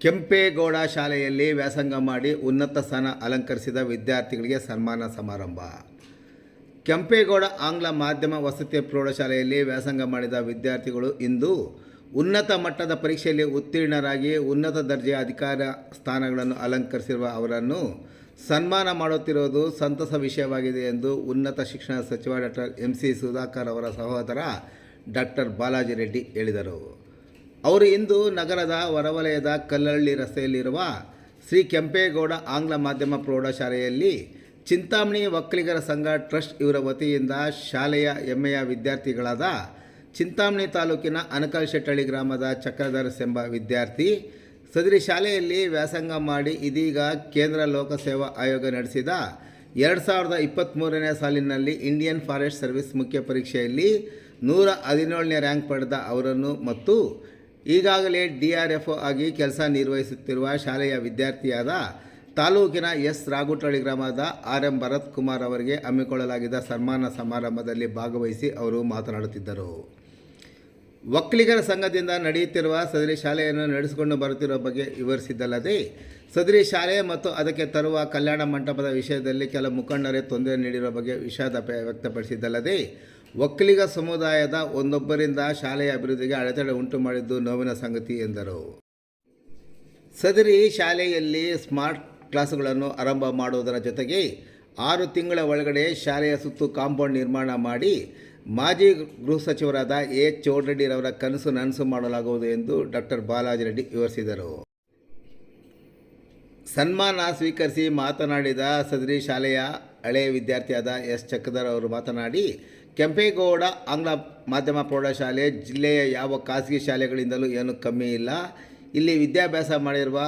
ಕೆಂಪೇಗೌಡ ಶಾಲೆಯಲ್ಲಿ ವ್ಯಾಸಂಗ ಮಾಡಿ ಉನ್ನತ ಸ್ಥಾನ ಅಲಂಕರಿಸಿದ ವಿದ್ಯಾರ್ಥಿಗಳಿಗೆ ಸನ್ಮಾನ ಸಮಾರಂಭ. ಕೆಂಪೇಗೌಡ ಆಂಗ್ಲ ಮಾಧ್ಯಮ ವಸತಿ ಪ್ರೌಢಶಾಲೆಯಲ್ಲಿ ವ್ಯಾಸಂಗ ಮಾಡಿದ ವಿದ್ಯಾರ್ಥಿಗಳು ಇಂದು ಉನ್ನತ ಮಟ್ಟದ ಪರೀಕ್ಷೆಯಲ್ಲಿ ಉತ್ತೀರ್ಣರಾಗಿ ಉನ್ನತ ದರ್ಜೆಯ ಅಧಿಕಾರ ಸ್ಥಾನಗಳನ್ನು ಅಲಂಕರಿಸಿರುವ ಅವರನ್ನು ಸನ್ಮಾನ ಮಾಡುತ್ತಿರುವುದು ಸಂತಸ ವಿಷಯವಾಗಿದೆ ಎಂದು ಉನ್ನತ ಶಿಕ್ಷಣ ಸಚಿವ ಡಾಕ್ಟರ್ ಎಂ ಸಿ ಸುಧಾಕರ್ ಅವರ ಸಹೋದರ ಡಾಕ್ಟರ್ ಬಾಲಾಜಿ ರೆಡ್ಡಿ ಹೇಳಿದರು. ಅವರು ಇಂದು ನಗರದ ಹೊರವಲಯದ ಕಲ್ಲಳ್ಳಿ ರಸ್ತೆಯಲ್ಲಿರುವ ಶ್ರೀ ಕೆಂಪೇಗೌಡ ಆಂಗ್ಲ ಮಾಧ್ಯಮ ಪ್ರೌಢಶಾಲೆಯಲ್ಲಿ ಚಿಂತಾಮಣಿ ಒಕ್ಕಲಿಗರ ಸಂಘ ಟ್ರಸ್ಟ್ ಇವರ ವತಿಯಿಂದ ಶಾಲೆಯ ಹೆಮ್ಮೆಯ ವಿದ್ಯಾರ್ಥಿಗಳಾದ ಚಿಂತಾಮಣಿ ತಾಲೂಕಿನ ಅನಕಲ್ ಶೆಟ್ಟಳ್ಳಿ ಗ್ರಾಮದ ಚಕ್ರಧರ್ಸ್ ಎಂಬ ವಿದ್ಯಾರ್ಥಿ ಸದರಿ ಶಾಲೆಯಲ್ಲಿ ವ್ಯಾಸಂಗ ಮಾಡಿ ಇದೀಗ ಕೇಂದ್ರ ಲೋಕಸೇವಾ ಆಯೋಗ ನಡೆಸಿದ ಎರಡು ಸಾವಿರದ ಇಪ್ಪತ್ತ್ಮೂರನೇ ಸಾಲಿನಲ್ಲಿ ಇಂಡಿಯನ್ ಫಾರೆಸ್ಟ್ ಸರ್ವಿಸ್ ಮುಖ್ಯ ಪರೀಕ್ಷೆಯಲ್ಲಿ ನೂರ ಹದಿನೇಳನೇ ರ್ಯಾಂಕ್ ಪಡೆದ ಅವರನ್ನು ಮತ್ತು ಈಗಾಗಲೇ ಡಿ ಆರ್ ಎಫ್ ಆಗಿ ಕೆಲಸ ನಿರ್ವಹಿಸುತ್ತಿರುವ ಶಾಲೆಯ ವಿದ್ಯಾರ್ಥಿಯಾದ ತಾಲೂಕಿನ ಎಸ್ ರಾಗುಟಳ್ಳಿ ಗ್ರಾಮದ ಆರ್ ಎಂ ಭರತ್ ಕುಮಾರ್ ಅವರಿಗೆ ಹಮ್ಮಿಕೊಳ್ಳಲಾಗಿದ್ದ ಸನ್ಮಾನ ಸಮಾರಂಭದಲ್ಲಿ ಭಾಗವಹಿಸಿ ಅವರು ಮಾತನಾಡುತ್ತಿದ್ದರು. ಒಕ್ಕಲಿಗರ ಸಂಘದಿಂದ ನಡೆಯುತ್ತಿರುವ ಸದರಿ ಶಾಲೆಯನ್ನು ನಡೆಸಿಕೊಂಡು ಬರುತ್ತಿರುವ ಬಗ್ಗೆ ವಿವರಿಸಿದ್ದಲ್ಲದೆ, ಸದರಿ ಶಾಲೆ ಮತ್ತು ಅದಕ್ಕೆ ತರುವ ಕಲ್ಯಾಣ ಮಂಟಪದ ವಿಷಯದಲ್ಲಿ ಕೆಲ ಮುಖಂಡರೇ ತೊಂದರೆ ನೀಡಿರುವ ಬಗ್ಗೆ ವಿಷಾದ ವ್ಯಕ್ತಪಡಿಸಿದ್ದಲ್ಲದೆ ಒಕ್ಕಲಿಗ ಸಮುದಾಯದ ಒಂದೊಬ್ಬರಿಂದ ಶಾಲೆಯ ಅಭಿವೃದ್ಧಿಗೆ ಅಡೆತಡೆ ಉಂಟು ಮಾಡಿದ್ದು ನೋವಿನ ಸಂಗತಿ ಎಂದರು. ಸದರಿ ಶಾಲೆಯಲ್ಲಿ ಸ್ಮಾರ್ಟ್ ಕ್ಲಾಸುಗಳನ್ನು ಆರಂಭ ಮಾಡುವುದರ ಜೊತೆಗೆ ಆರು ತಿಂಗಳ ಒಳಗಡೆ ಶಾಲೆಯ ಸುತ್ತು ಕಾಂಪೌಂಡ್ ನಿರ್ಮಾಣ ಮಾಡಿ ಮಾಜಿ ಗೃಹ ಸಚಿವರಾದ ಎ ಚೌಡರೆಡ್ಡಿರವರ ಕನಸು ನನಸು ಮಾಡಲಾಗುವುದು ಎಂದು ಡಾಕ್ಟರ್ ಬಾಲಾಜಿ ರೆಡ್ಡಿ ವಿವರಿಸಿದರು. ಸನ್ಮಾನ ಸ್ವೀಕರಿಸಿ ಮಾತನಾಡಿದ ಸದರಿ ಶಾಲೆಯ ಹಳೆಯ ವಿದ್ಯಾರ್ಥಿಯಾದ ಎಸ್ ಚಕ್ಕದರ್ ಅವರು ಮಾತನಾಡಿ ಕೆಂಪೇಗೌಡ ಆಂಗ್ಲ ಮಾಧ್ಯಮ ಪ್ರೌಢಶಾಲೆ ಜಿಲ್ಲೆಯ ಯಾವ ಖಾಸಗಿ ಶಾಲೆಗಳಿಂದಲೂ ಏನು ಕಮ್ಮಿ ಇಲ್ಲ. ಇಲ್ಲಿ ವಿದ್ಯಾಭ್ಯಾಸ ಮಾಡಿರುವ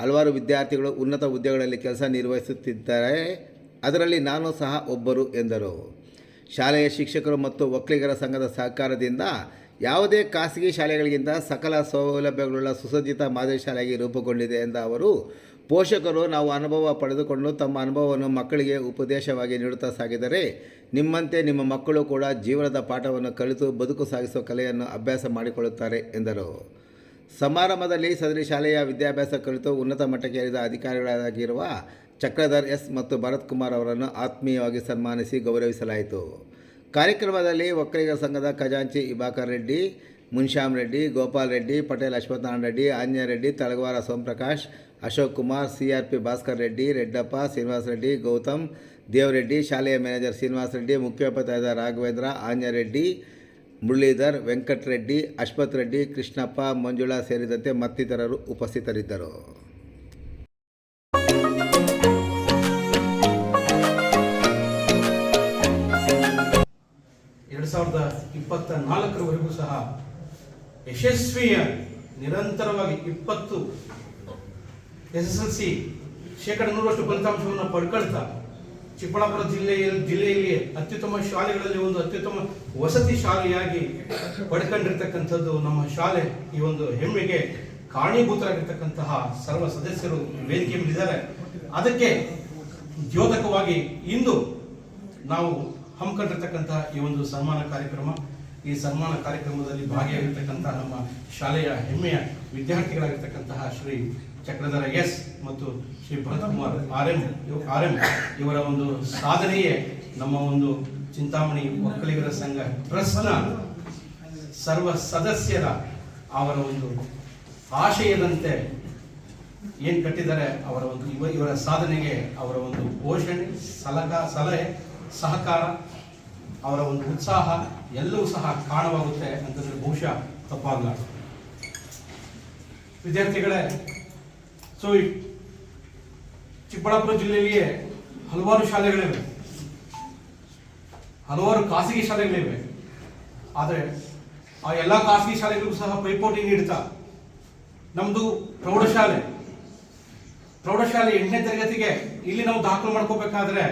ಹಲವಾರು ವಿದ್ಯಾರ್ಥಿಗಳು ಉನ್ನತ ಹುದ್ದೆಗಳಲ್ಲಿ ಕೆಲಸ ನಿರ್ವಹಿಸುತ್ತಿದ್ದಾರೆ. ಅದರಲ್ಲಿ ನಾನು ಸಹ ಒಬ್ಬರು, ಎಂದರು. ಶಾಲೆಯ ಶಿಕ್ಷಕರು ಮತ್ತು ಒಕ್ಕಲಿಗರ ಸಂಘದ ಸಹಕಾರದಿಂದ ಯಾವುದೇ ಖಾಸಗಿ ಶಾಲೆಗಳಿಗಿಂತ ಸಕಲ ಸೌಲಭ್ಯಗಳುಳ್ಳ ಸುಸಜ್ಜಿತ ಮಾದರಿ ಶಾಲೆಯಾಗಿ ರೂಪುಗೊಂಡಿದೆ ಎಂದ ಅವರು ಪೋಷಕರು ನಾವು ಅನುಭವ ಪಡೆದುಕೊಂಡು ತಮ್ಮ ಅನುಭವವನ್ನು ಮಕ್ಕಳಿಗೆ ಉಪದೇಶವಾಗಿ ನೀಡುತ್ತಾ ಸಾಗಿದರೆ ನಿಮ್ಮಂತೆ ನಿಮ್ಮ ಮಕ್ಕಳು ಕೂಡ ಜೀವನದ ಪಾಠವನ್ನು ಕಲಿತು ಬದುಕು ಸಾಗಿಸುವ ಕಲೆಯನ್ನು ಅಭ್ಯಾಸ ಮಾಡಿಕೊಳ್ಳುತ್ತಾರೆ, ಎಂದರು. ಸಮಾರಂಭದಲ್ಲಿ ಸದರಿ ಶಾಲೆಯ ವಿದ್ಯಾಭ್ಯಾಸ ಕಲಿತು ಉನ್ನತ ಮಟ್ಟಕ್ಕೆ ಏರಿದ ಅಧಿಕಾರಿಗಳಾಗಿರುವ ಚಕ್ರಧರ್ ಎಸ್ ಮತ್ತು ಭರತ್ ಕುಮಾರ್ ಅವರನ್ನು ಆತ್ಮೀಯವಾಗಿ ಸನ್ಮಾನಿಸಿ ಗೌರವಿಸಲಾಯಿತು. ಕಾರ್ಯಕ್ರಮದಲ್ಲಿ ಒಕ್ಕಲಿಗರ ಸಂಘದ ಖಜಾಂಚಿ Ibakar Reddy, Munshyam Reddy, Gopal Reddy, Patel Ashwathanarayana Reddy, Anjaneya Reddy, Talagavara Somaprakash Ashok Kumar, C R P Bhaskar Reddy, Reddappa, Srinivasa Reddy, Gautam, Devareddy, ಶಾಲೆಯ ಮ್ಯಾನೇಜರ್ ಶ್ರೀನಿವಾಸ ರೆಡ್ಡಿ, ಮುಖ್ಯೋಪಾಧ್ಯಾಯ ರಾಘವೇಂದ್ರ ಆಂಜನರೆಡ್ಡಿ ಮುರಳೀಧರ್ ವೆಂಕಟರೆಡ್ಡಿ ಅಶ್ವಥ್ ರೆಡ್ಡಿ, ಕೃಷ್ಣಪ್ಪ, ಮಂಜುಳಾ ಸೇರಿದಂತೆ ಮತ್ತಿತರರು ಉಪಸ್ಥಿತರಿದ್ದರು. ಸಾವಿರದ ಇಪ್ಪತ್ತ ಸಹ ಯಶಸ್ವಿಯ ನಿರಂತರವಾಗಿ ಇಪ್ಪತ್ತು ಎಸ್ ಎಸ್ ಎಲ್ ಸಿ ಶೇಕಡ ನೂರಷ್ಟು ಫಲಿತಾಂಶವನ್ನು ಪಡ್ಕೊಳ್ತಾ ಚಿಕ್ಕಬಳ್ಳಾಪುರ ಜಿಲ್ಲೆಯಲ್ಲಿ ಜಿಲ್ಲೆಯಲ್ಲಿ ಅತ್ಯುತ್ತಮ ಶಾಲೆಗಳಲ್ಲಿ ಒಂದು ಅತ್ಯುತ್ತಮ ವಸತಿ ಶಾಲೆಯಾಗಿ ಪಡ್ಕೊಂಡಿರ್ತಕ್ಕಂಥದ್ದು ನಮ್ಮ ಶಾಲೆ. ಈ ಒಂದು ಹೆಮ್ಮೆಗೆ ಕಾರಣೀಭೂತರಾಗಿರ್ತಕ್ಕಂತಹ ಸರ್ವ ಸದಸ್ಯರು ವೇದಿಕೆ ಮೇಲಿದ್ದಾರೆ ಅದಕ್ಕೆ ದ್ಯೋತಕವಾಗಿ ಇಂದು ನಾವು ಹಮ್ಮಿಕೊಂಡಿರ್ತಕ್ಕಂತಹ ಈ ಒಂದು ಸನ್ಮಾನ ಕಾರ್ಯಕ್ರಮ, ಈ ಸನ್ಮಾನ ಕಾರ್ಯಕ್ರಮದಲ್ಲಿ ಭಾಗಿಯಾಗಿರ್ತಕ್ಕಂತಹ ನಮ್ಮ ಶಾಲೆಯ ಹೆಮ್ಮೆಯ ವಿದ್ಯಾರ್ಥಿಗಳಾಗಿರ್ತಕ್ಕಂತಹ ಶ್ರೀ ಚಕ್ರಧರ ಎಸ್ ಮತ್ತು Shri Bharath Kumar R M R M ಇವರ ಒಂದು ಸಾಧನೆಯೇ ನಮ್ಮ ಒಂದು ಚಿಂತಾಮಣಿ ಒಕ್ಕಲಿಗರ ಸಂಘ ಟ್ರಸ್ಟ್ನ ಸರ್ವ ಸದಸ್ಯರ ಅವರ ಒಂದು ಆಶಯದಂತೆ ಏನು ಕಟ್ಟಿದ್ದಾರೆ ಅವರ ಒಂದು ಇವ ಇವರ ಸಾಧನೆಗೆ ಅವರ ಒಂದು ಪೋಷಣೆ ಸಲಹಾ ಸಲಹೆ, ಸಹಕಾರ, ಅವರ ಒಂದು ಉತ್ಸಾಹ ಎಲ್ಲವೂ ಸಹ ಕಾಣವಾಗುತ್ತೆ ಅಂತಂದರೆ ಬಹುಶಃ ತಪ್ಪಾಗಲ್ಲ. ವಿದ್ಯಾರ್ಥಿಗಳೇ ಸೊ ಈ ಚಿಕ್ಕಬಳ್ಳಾಪುರ ಜಿಲ್ಲೆಯಲ್ಲಿಯೇ ಹಲವಾರು ಶಾಲೆಗಳಿವೆ. ಹಲವಾರು ಖಾಸಗಿ ಶಾಲೆಗಳಿವೆ. ಆದರೆ ಆ ಎಲ್ಲ ಖಾಸಗಿ ಶಾಲೆಗಳಿಗೂ ಸಹ ಪೈಪೋಟಿ ನೀಡ್ತಾ ನಮ್ಮದು ಪ್ರೌಢಶಾಲೆ. ಪ್ರೌಢಶಾಲೆ ಎಂಟನೇ ತರಗತಿಗೆ ಇಲ್ಲಿ ನಾವು ದಾಖಲು ಮಾಡ್ಕೋಬೇಕಾದ್ರೆ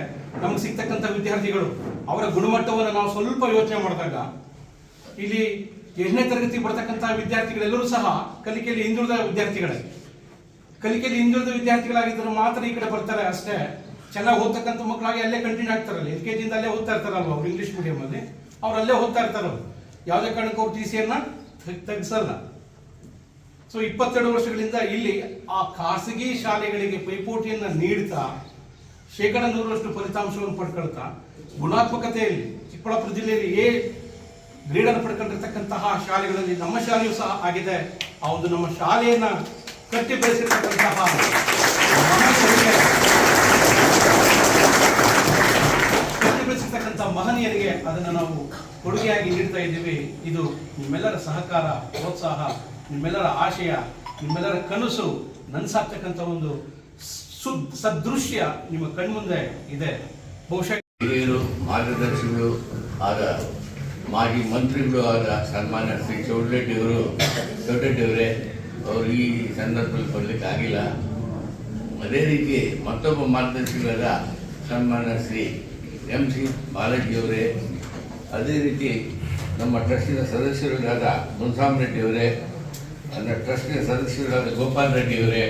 ನಮ್ಗೆ ಸಿಗ್ತಕ್ಕಂಥ ವಿದ್ಯಾರ್ಥಿಗಳು ಅವರ ಗುಣಮಟ್ಟವನ್ನು ನಾವು ಸ್ವಲ್ಪ ಯೋಚನೆ ಮಾಡಿದಾಗ ಇಲ್ಲಿ ಎಂಟನೇ ತರಗತಿ ಬರ್ತಕ್ಕಂಥ ವಿದ್ಯಾರ್ಥಿಗಳೆಲ್ಲರೂ ಸಹ ಕಲಿಕೆಯಲ್ಲಿ ಹಿಂದುಳಿದ ವಿದ್ಯಾರ್ಥಿಗಳೇ. ಕಲಿಕೆಯಲ್ಲಿ ಹಿಂದುಳಿದ ವಿದ್ಯಾರ್ಥಿಗಳಾಗಿದ್ದರು ಮಾತ್ರ ಈ ಕಡೆ ಬರ್ತಾರೆ ಅಷ್ಟೇ. ಚೆನ್ನಾಗಿ ಓದ್ತಕ್ಕಂಥ ಮಕ್ಕಳಾಗಿ ಅಲ್ಲೇ ಕಂಟಿನ್ಯೂ ಆಗ್ತಾರಲ್ಲ. ಎಲ್ ಕೆ ಜಿಯಿಂದ ಅಲ್ಲೇ ಓದ್ತಾ ಇರ್ತಾರಲ್ವ ಅವ್ರು ಇಂಗ್ಲೀಷ್ ಮೀಡಿಯಮಲ್ಲಿ ಅವ್ರು ಅಲ್ಲೇ ಓದ್ತಾ ಅವರು ಯಾವುದೇ ಕಾರಣಕ್ಕೂ ಅವ್ರು ಟಿ ಸಿಯನ್ನ ತೆಗಿಸಲ್ಲ. ಸೊ ಇಪ್ಪತ್ತೆರಡು ವರ್ಷಗಳಿಂದ ಇಲ್ಲಿ ಆ ಖಾಸಗಿ ಶಾಲೆಗಳಿಗೆ ಪೈಪೋಟಿಯನ್ನು ನೀಡ್ತಾ ಶೇಕಡ ನೂರರಷ್ಟು ಫಲಿತಾಂಶವನ್ನು ಪಡ್ಕೊಳ್ತಾ, ಗುಣಾತ್ಮಕತೆಯಲ್ಲಿ ಚಿಕ್ಕಬಳ್ಳಾಪುರ ಜಿಲ್ಲೆಯಲ್ಲಿ ಏ ಗ್ರೇಡನ್ನು ಪಡ್ಕೊಂಡಿರ್ತಕ್ಕಂತಹ ಶಾಲೆಗಳಲ್ಲಿ ನಮ್ಮ ಶಾಲೆಯೂ ಸಹ ಆಗಿದೆ. ಆ ಒಂದು ನಮ್ಮ ಶಾಲೆಯನ್ನ ಕಟ್ಟಿ ಬೆಳೆಸಿರ್ತಕ್ಕಂತಹ ಮಹನೀಯರಿಗೆ ಅದನ್ನು ನಾವು ಕೊಡುಗೆಯಾಗಿ ನೀಡ್ತಾ ಇದ್ದೀವಿ. ಇದು ನಿಮ್ಮೆಲ್ಲರ ಸಹಕಾರ, ಪ್ರೋತ್ಸಾಹ, ನಿಮ್ಮೆಲ್ಲರ ಆಶಯ, ನಿಮ್ಮೆಲ್ಲರ ಕನಸು, ನನ್ಸಾಗ್ತಕ್ಕಂಥ ಒಂದು ಸುದ್, ಸದೃಶ್ಯ ನಿಮ್ಮ ಕಣ್ಮುಂದೆ ಇದೆ. ಬಹುಶಃ ಮಾರ್ಗದರ್ಶಿಗಳು ಆದ ಮಾಜಿ ಮಂತ್ರಿಗಳು ಆದ ಸನ್ಮಾನ್ಯ ಶ್ರೀ ಚೌಡರೆಡ್ಡಿಯವರು ಚೌಡರೆಡ್ಡಿಯವರೇ ಅವರು ಈ ಸಂದರ್ಭದಲ್ಲಿ ಕೊಡಲಿಕ್ಕೆ ಆಗಿಲ್ಲ. ಅದೇ ರೀತಿ ಮತ್ತೊಬ್ಬ ಮಾರ್ಗದರ್ಶಿಗಳಾದ ಸನ್ಮಾನ್ಯ ಶ್ರೀ ಎಂ ಸಿ ಬಾಲಾಜಿಯವರೇ, ಅದೇ ರೀತಿ ನಮ್ಮ ಟ್ರಸ್ಟಿನ ಸದಸ್ಯರಾದ ಮುನ್ಸಾಮ್ ರೆಡ್ಡಿಯವರೇ ಅಂದರೆ ಟ್ರಸ್ಟಿನ ಸದಸ್ಯರಾದ ಗೋಪಾಲ್ ರೆಡ್ಡಿಯವರೇ,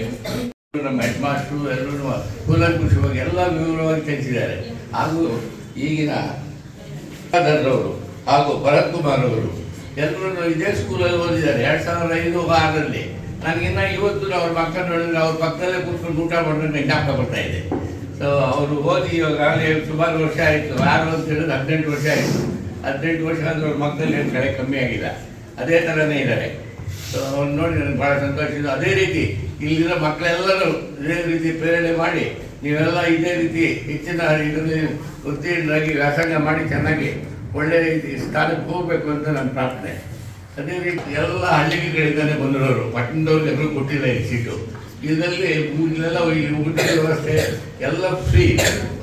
ನಮ್ಮ ಹೆಡ್ ಮಾಸ್ಟ್ರು ಎಲ್ಲರೂ ಕೂಲಂಕುಷವಾಗಿ ಎಲ್ಲ ವಿವರವಾಗಿ ತಿಳಿಸಿದ್ದಾರೆ. ಹಾಗೂ ಈಗಿನ ಅವರು ಹಾಗೂ ಭರತ್ ಕುಮಾರ್ ಅವರು ಎಲ್ಲರೂ ಇದೇ ಸ್ಕೂಲಲ್ಲಿ ಓದಿದ್ದಾರೆ. ಎರಡು ಸಾವಿರದ ಐದು ಆರರಲ್ಲಿ. ನನಗಿನ್ನ ಇವತ್ತು ಅವ್ರ ಮಕ್ಕಳು ನೋಡಿದ್ರೆ ಅವ್ರ ಪಕ್ಕದಲ್ಲೇ ಕೂತ್ಕೊಂಡು ಊಟ ಮಾಡೋದು ಜ್ಞಾಪಕ ಬರ್ತಾ ಇದೆ ಸೊ ಅವರು ಓದಿ ಇವಾಗ ಸುಮಾರು ವರ್ಷ ಆಯಿತು. ಆರು ಅಂತ ಹೇಳಿದ್ರೆ ಹದಿನೆಂಟು ವರ್ಷ ಆಯಿತು. ಹದಿನೆಂಟು ವರ್ಷ ಅಂದ್ರೆ ಅವ್ರ ಮಕ್ಕಳಲ್ಲಿ ಏನು ಕಡೆ ಕಮ್ಮಿ ಆಗಿಲ್ಲ. ಅದೇ ಥರನೇ ಇದ್ದಾರೆ. ಸೊ ಅವ್ರು ನೋಡಿ ನನಗೆ ಭಾಳ ಸಂತೋಷ ಇದೆ. ಅದೇ ರೀತಿ ಇಲ್ಲಿರೋ ಮಕ್ಕಳೆಲ್ಲರೂ ಇದೇ ರೀತಿ ಪ್ರೇರಣೆ ಮಾಡಿ, ನೀವೆಲ್ಲ ಇದೇ ರೀತಿ ಹೆಚ್ಚಿನ ಇದರಲ್ಲಿ ಉತ್ತೀರ್ಣರಾಗಿ ವ್ಯಾಸಂಗ ಮಾಡಿ ಚೆನ್ನಾಗಿ ಒಳ್ಳೆಯ ರೀತಿ ಸ್ಥಾನಕ್ಕೆ ಹೋಗಬೇಕು ಅಂತ ನನ್ನ ಪ್ರಾರ್ಥನೆ. ಅದೇ ರೀತಿ ಎಲ್ಲ ಹಳ್ಳಿಗಳಿಂದಾನೆ ಬಂದಿರೋರು. ಪಟ್ಟಣದವ್ರಿಗೆ ಎಲ್ಲರೂ ಕೊಟ್ಟಿಲ್ಲ ಈ ಸೀಟು ಇದರಲ್ಲಿ ಇಲ್ಲೆಲ್ಲ ಊಟದ ವ್ಯವಸ್ಥೆ ಎಲ್ಲ ಫ್ರೀ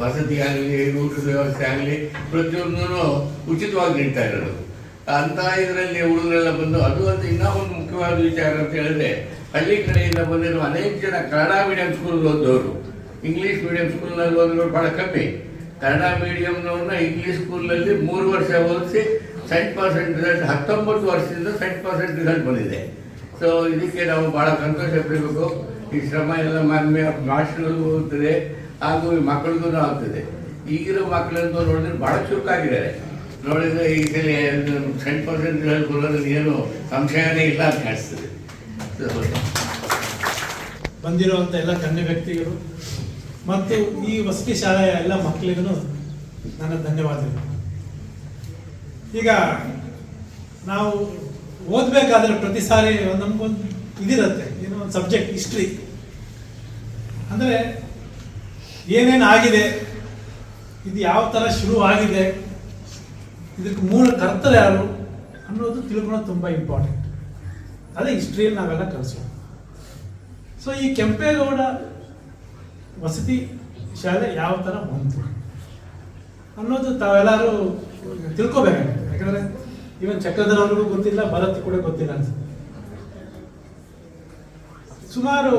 ವಸತಿ ಆಗಲಿ, ಊಟದ ವ್ಯವಸ್ಥೆ ಆಗಲಿ ಪ್ರತಿಯೊಂದೂ ಉಚಿತವಾಗಿ ನೀಡ್ತಾ ಇರೋದು ಅಂತ ಇದರಲ್ಲಿ ಹುಡುಗರೆಲ್ಲ ಬಂದು ಅದು ಒಂದು ಇನ್ನೂ ಒಂದು ಮುಖ್ಯವಾದ ವಿಚಾರ ಅಂತ ಹೇಳಿದ್ರೆ, ಹಳ್ಳಿ ಕಡೆಯಿಂದ ಬಂದಿರುವ ಅನೇಕ ಜನ ಕನ್ನಡ ಮೀಡಿಯಂ ಸ್ಕೂಲ್ ಓದೋರು ಇಂಗ್ಲೀಷ್ ಮೀಡಿಯಂ ಸ್ಕೂಲ್ನಲ್ಲಿ ಓದಿರೋರು ಭಾಳ ಕಮ್ಮಿ. ಕನ್ನಡ ಮೀಡಿಯಂನವ್ರನ್ನ ಇಂಗ್ಲೀಷ್ ಸ್ಕೂಲಲ್ಲಿ ಮೂರು ವರ್ಷ ಓದಿಸಿ ಸೆಂಟ್ ಪರ್ಸೆಂಟ್ ರಿಸಲ್ಟ್ ಹತ್ತೊಂಬತ್ತು ವರ್ಷದಿಂದ ಸೆಂಟ್ ಪರ್ಸೆಂಟ್ ರಿಸಲ್ಟ್ ಬಂದಿದೆ. ಸೊ ಇದಕ್ಕೆ ನಾವು ಭಾಳ ಸಂತೋಷ ಪಡಬೇಕು. ಈ ಶ್ರಮ ಎಲ್ಲ ಮಾನ್ಯ ಭಾಷೆಗಳಿಗೂ ಹೋಗ್ತದೆ, ಹಾಗೂ ಈ ಮಕ್ಕಳಿಗೂ ಆಗ್ತದೆ. ಈಗಿರೋ ಮಕ್ಕಳಂತೂ ನೋಡಿದ್ರೆ ಭಾಳ ಚುರುಕಾಗಿದ್ದಾರೆ. ನೋಡಿದ್ರೆ ಈ ಸಲ ಸೆಂಟ್ ಪರ್ಸೆಂಟ್ ರಿಸಲ್ಟ್ ಬರೋದ್ರಲ್ಲಿ ಏನು ಸಂಶಯನೇ ಇಲ್ಲ ಅಂತ ಕಾಣಿಸ್ತದೆ. ಬಂದಿರುವಂಥ ಎಲ್ಲ ಗಣ್ಯ ವ್ಯಕ್ತಿಗಳು. ಮತ್ತು ಈ ವಸತಿ ಶಾಲೆಯ ಎಲ್ಲ ಮಕ್ಕಳಿಗೂ ನನ್ನ ಧನ್ಯವಾದಗಳು. ಈಗ ನಾವು ಓದಬೇಕಾದ್ರೆ ಪ್ರತಿ ಸಾರಿ ನಮಗೊಂದು ಇದಿರುತ್ತೆ, ಏನೋ ಒಂದು ಸಬ್ಜೆಕ್ಟ್ ಹಿಸ್ಟ್ರಿ ಅಂದರೆ ಏನೇನು ಆಗಿದೆ, ಇದು ಯಾವ ಥರ ಶುರು ಆಗಿದೆ, ಇದಕ್ಕೆ ಮೂಲ ಕರ್ತರು ಯಾರು ಅನ್ನೋದು ತಿಳ್ಕೊಳ್ಳೋದು ತುಂಬ ಇಂಪಾರ್ಟೆಂಟ್ ಅದೇ ಹಿಸ್ಟ್ರಿಯಲ್ಲಿ ನಾವೆಲ್ಲ ಕಲಿಸೋದು. ಸೊ ಈ ಕೆಂಪೇಗೌಡ ವಸತಿ ಶಾಲೆ ಯಾವ ಥರ ಬಂತು ಅನ್ನೋದು ತಾವೆಲ್ಲರೂ ತಿಳ್ಕೊಬೇಕಾಗುತ್ತೆ ಯಾಕಂದ್ರೆ ಇವನ್ ಚಕ್ರಧರ್ ಅವ್ರಿಗೂ ಗೊತ್ತಿಲ್ಲ, ಭರತ್ ಕೂಡ ಗೊತ್ತಿಲ್ಲ ಅನ್ಸುತ್ತೆ. ಸುಮಾರು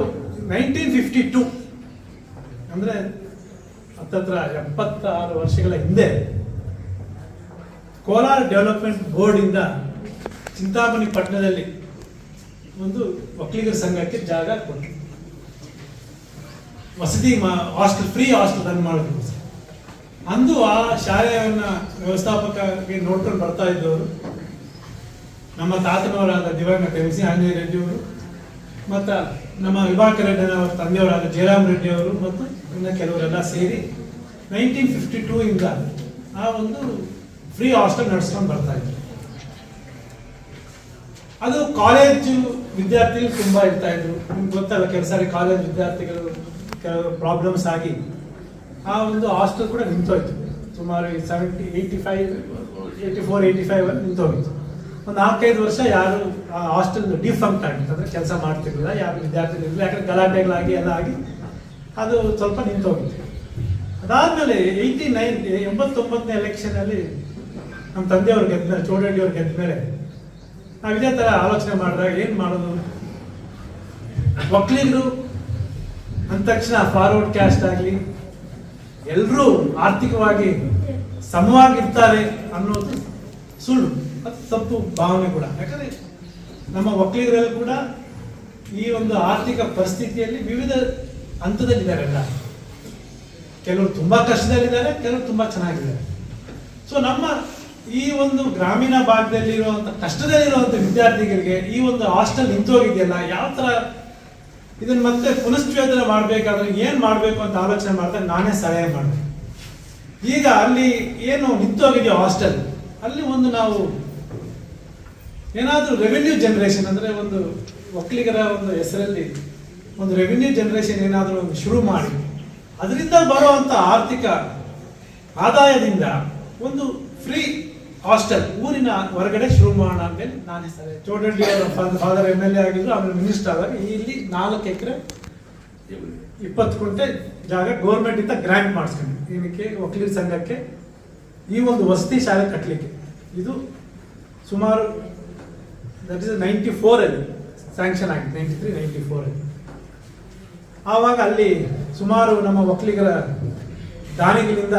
ನೈನ್ಟೀನ್ ಫಿಫ್ಟಿ ಟು ಅಂದ್ರೆ ಹತ್ತತ್ರ ಎಪ್ಪತ್ತಾರು ವರ್ಷಗಳ ಹಿಂದೆ ಕೋಲಾರ ಡೆವಲಪ್ಮೆಂಟ್ ಬೋರ್ಡಿಂದ ಚಿಂತಾಮಣಿ ಪಟ್ಟಣದಲ್ಲಿ ಒಂದು ಒಕ್ಕಲಿಗರ ಸಂಘಕ್ಕೆ ಜಾಗ ಕೊಟ್ಟು ವಸತಿ ಹಾಸ್ಟೆಲ್ ಫ್ರೀ ಹಾಸ್ಟೆಲ್ ರನ್ ಮಾಡಿದ್ರು. ಅಂದು ಆ ಶಾಲೆಯನ್ನ ವ್ಯವಸ್ಥಾಪಕವಾಗಿ ನೋಡ್ಕೊಂಡು ಬರ್ತಾ ಇದ್ದವರು, ನಮ್ಮ ತಾತನವರಾದ ದಿವಂಗತ ಎಂ ಸಿ ಆಂಜನೇಯ ರೆಡ್ಡಿ ಅವರು, ಮತ್ತು ನಮ್ಮ ವಿಭಾಗ ರೆಡ್ಡಿ ಅವರ ತಂದೆಯವರಾದ ಜಯರಾಮ್ ರೆಡ್ಡಿ ಅವರು ಮತ್ತು ಇನ್ನ ಕೆಲವರೆಲ್ಲ ಸೇರಿ ನೈನ್ಟೀನ್ ಫಿಫ್ಟಿ ಟೂ ಇಂದ ಆ ಒಂದು ಫ್ರೀ ಹಾಸ್ಟೆಲ್ ನಡೆಸ್ಕೊಂಡು ಬರ್ತಾ ಇದ್ರು. ಅದು ಕಾಲೇಜು ವಿದ್ಯಾರ್ಥಿಗಳು ತುಂಬಾ ಇರ್ತಾ ಇದ್ರು. ನಿಮ್ಗೆ ಗೊತ್ತಲ್ಲ ಕೆಲಸ ಕಾಲೇಜ್ ವಿದ್ಯಾರ್ಥಿಗಳು ಕೆಲವು ಪ್ರಾಬ್ಲಮ್ಸ್ ಆಗಿ ಆ ಒಂದು ಹಾಸ್ಟೆಲ್ ಕೂಡ ನಿಂತೋಯ್ತು. ಸುಮಾರು seventy eighty five eighty four eighty five ನಿಂತೋಗಿತ್ತು. ಒಂದು ನಾಲ್ಕೈದು ವರ್ಷ ಯಾರು ಆ ಹಾಸ್ಟೆಲ್ ಡಿಫಂಕ್ಟ್ ಆಗಿತ್ತು. ಅಂದರೆ ಕೆಲಸ ಮಾಡ್ತಿರ್ಲಿಲ್ಲ, ಯಾರು ವಿದ್ಯಾರ್ಥಿಗಳಿರಲಿಲ್ಲ ಯಾಕಂದ್ರೆ ಗಲಾಟೆಗಳಾಗಿ ಎಲ್ಲ ಆಗಿ ಅದು ಸ್ವಲ್ಪ ನಿಂತೋಗಿತ್ತು. ಅದಾದಮೇಲೆ ಏಯ್ಟಿ ನೈನ್ ಎಂಬತ್ತೊಂಬತ್ತನೇ ಎಲೆಕ್ಷನಲ್ಲಿ ನಮ್ಮ ತಂದೆಯವ್ರು ಗೆದ್ದ ಮೇಲೆ ಚೋಡಳ್ಳಿ ಅವ್ರು ಗೆದ್ದ ಮೇಲೆ ನಾವು ಇದೇ ಥರ ಆಲೋಚನೆ ಮಾಡಿದಾಗ ಏನು ಮಾಡೋದು? ಒಕ್ಕಲಿಗರು ಅಂದ ತಕ್ಷಣ ಫಾರ್ವರ್ಡ್ ಕ್ಯಾಸ್ಟ್ ಆಗಲಿ ಎಲ್ಲರೂ ಆರ್ಥಿಕವಾಗಿ ಸಮವಾಗಿರ್ತಾರೆ ಅನ್ನೋದು ಸುಳ್ಳು. ಅದು ತಪ್ಪು ಭಾವನೆ ಕೂಡ. ಯಾಕಂದ್ರೆ ನಮ್ಮ ಒಕ್ಕಲಿಗರಲ್ಲಿ ಕೂಡ ಈ ಒಂದು ಆರ್ಥಿಕ ಪರಿಸ್ಥಿತಿಯಲ್ಲಿ ವಿವಿಧ ಹಂತದಲ್ಲಿದ್ದಾರೆ ಎಲ್ಲ. ಕೆಲವರು ತುಂಬಾ ಕಷ್ಟದಲ್ಲಿದ್ದಾರೆ, ಕೆಲವರು ತುಂಬಾ ಚೆನ್ನಾಗಿದ್ದಾರೆ. ಸೊ ನಮ್ಮ ಈ ಒಂದು ಗ್ರಾಮೀಣ ಭಾಗದಲ್ಲಿರುವಂತ, ಕಷ್ಟದಲ್ಲಿರುವಂತ ವಿದ್ಯಾರ್ಥಿಗಳಿಗೆ ಈ ಒಂದು ಹಾಸ್ಟೆಲ್ ನಿಂತೋಗಿದೆಯಲ್ಲ, ಯಾವ ತರ ಇದನ್ನ ಮತ್ತೆ ಪುನಶ್ಚೇತನ ಮಾಡ್ಬೇಕಾದ್ರೆ ಏನ್ ಮಾಡ್ಬೇಕು ಅಂತ ಆಲೋಚನೆ ಮಾಡ್ತಾ ನಾನೇ ಸಹಾಯ ಮಾಡಿದೆ ಈಗ ಅಲ್ಲಿ ಏನು ನಿಂತೋಗಿದೆಯೋ ಹಾಸ್ಟೆಲ್ ಅಲ್ಲಿ ಒಂದು ನಾವು ಏನಾದರೂ ರೆವೆನ್ಯೂ ಜನರೇಷನ್ ಅಂದ್ರೆ ಒಂದು ಒಕ್ಕಲಿಗರ ಒಂದು ಹೆಸರಲ್ಲಿ ಒಂದು ರೆವೆನ್ಯೂ ಜನರೇಷನ್ ಏನಾದರೂ ಒಂದು ಶುರು ಮಾಡಿ. ಅದರಿಂದ ಬರುವಂತ ಆರ್ಥಿಕ ಆದಾಯದಿಂದ ಒಂದು ಫ್ರೀ ಹಾಸ್ಟೆಲ್, ಊರಿನ ಹೊರಗಡೆ ಶುರು ಮಾಡೋಣ ಅಂತೇಳಿ ನಾನು ಫಾದರ್ ಎಂ ಎಲ್ ಎ ಆಗಿದ್ರು, ಆಮೇಲೆ ಮಿನಿಸ್ಟರ್ ಆದಾಗ ಇಲ್ಲಿ ನಾಲ್ಕು ಎಕರೆ ಇಪ್ಪತ್ತು ಕುಂಟೆ ಜಾಗ ಗೌರ್ಮೆಂಟ್ ಇಂದ ಗ್ರಾಂಟ್ ಮಾಡಿಸ್ಕೊಂಡು ಏನಕ್ಕೆ? ವಕೀಲರ ಸಂಘಕ್ಕೆ ಈ ಒಂದು ವಸತಿ ಶಾಲೆ ಕಟ್ಟಲಿಕ್ಕೆ ಇದು ಸುಮಾರು ದಟ್ ಇಸ್ ನೈಂಟಿ ಫೋರಲ್ಲಿ ಸ್ಯಾಂಕ್ಷನ್ ಆಗಿದೆ. ನೈಂಟಿ ತ್ರೀ ನೈಂಟಿ ಫೋರಲ್ಲಿ ಆವಾಗ ಅಲ್ಲಿ ಸುಮಾರು ನಮ್ಮ ಒಕ್ಕಲಿಗರ ದಾನಿಗಳಿಂದ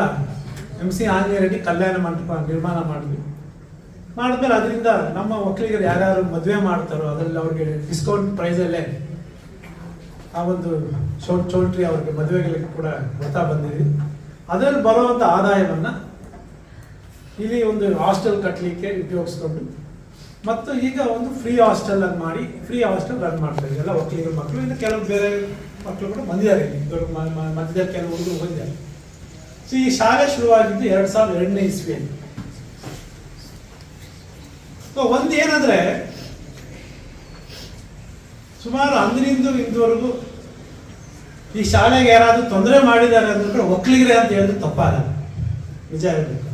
ಎಂ ಸಿ ಆಂಜನೇಯ ಕಲ್ಯಾಣ ಮಂಟಪ ನಿರ್ಮಾಣ ಮಾಡಿದ್ವಿ. ಮಾಡಿದ್ಮೇಲೆ ಅದರಿಂದ ನಮ್ಮ ಒಕ್ಕಲಿಗರು ಯಾರ್ಯಾರು ಮದುವೆ ಮಾಡ್ತಾರೋ ಅದರಲ್ಲಿ ಅವ್ರಿಗೆ ಡಿಸ್ಕೌಂಟ್ ಪ್ರೈಸಲ್ಲೇ ಆ ಒಂದು ಚೌಲ್ ಚೌಲ್ಟ್ರಿ ಅವ್ರಿಗೆ ಮದುವೆಗಳಿಗೆ ಕೂಡ ಗೊತ್ತಾ ಬಂದಿದೆ. ಅದರಲ್ಲಿ ಬರುವಂಥ ಆದಾಯವನ್ನು ಇಲ್ಲಿ ಒಂದು ಹಾಸ್ಟೆಲ್ ಕಟ್ಟಲಿಕ್ಕೆ ಉಪಯೋಗಿಸ್ಕೊಂಡು ಮತ್ತು ಈಗ ಒಂದು ಫ್ರೀ ಹಾಸ್ಟೆಲ್ ಅನ್ನು ಮಾಡಿ ಫ್ರೀ ಹಾಸ್ಟೆಲ್ ರನ್ ಮಾಡ್ತಾ ಎಲ್ಲ ಒಕ್ಕಲಿಗರ ಮಕ್ಕಳು, ಇನ್ನು ಕೆಲವು ಬೇರೆ ಮಕ್ಕಳು ಕೂಡ ಬಂದಿದ್ದಾರೆ ಇಲ್ಲಿ. ಮಧ್ಯದ ಮ- ಮ- ಮಧ್ಯದಲ್ಲಿ ಕೆಲವು ಹುಡುಗರು ಬಂದಿದ್ದಾರೆ. ಸೊ ಈ ಶಾಲೆ ಶುರುವಾಗಿದ್ದು ಎರಡು ಸಾವಿರದ ಎರಡನೇ ಇಸ್ವಿಯಲ್ಲಿ. ಸೊ ಒಂದು ಏನಂದ್ರೆ, ಸುಮಾರು ಅಂದಿನಿಂದ ಇಂದುವರೆಗೂ ಈ ಶಾಲೆಗೆ ಯಾರಾದರೂ ತೊಂದರೆ ಮಾಡಿದ್ದಾರೆ ಅಂದ್ರೆ ಒಕ್ಕಲಿಗರೇ ಅಂತ ಹೇಳಿದ್ರೆ ತಪ್ಪಾಗಲ್ಲ. ನಿಜ ಹೇಳ್ಬೇಕು.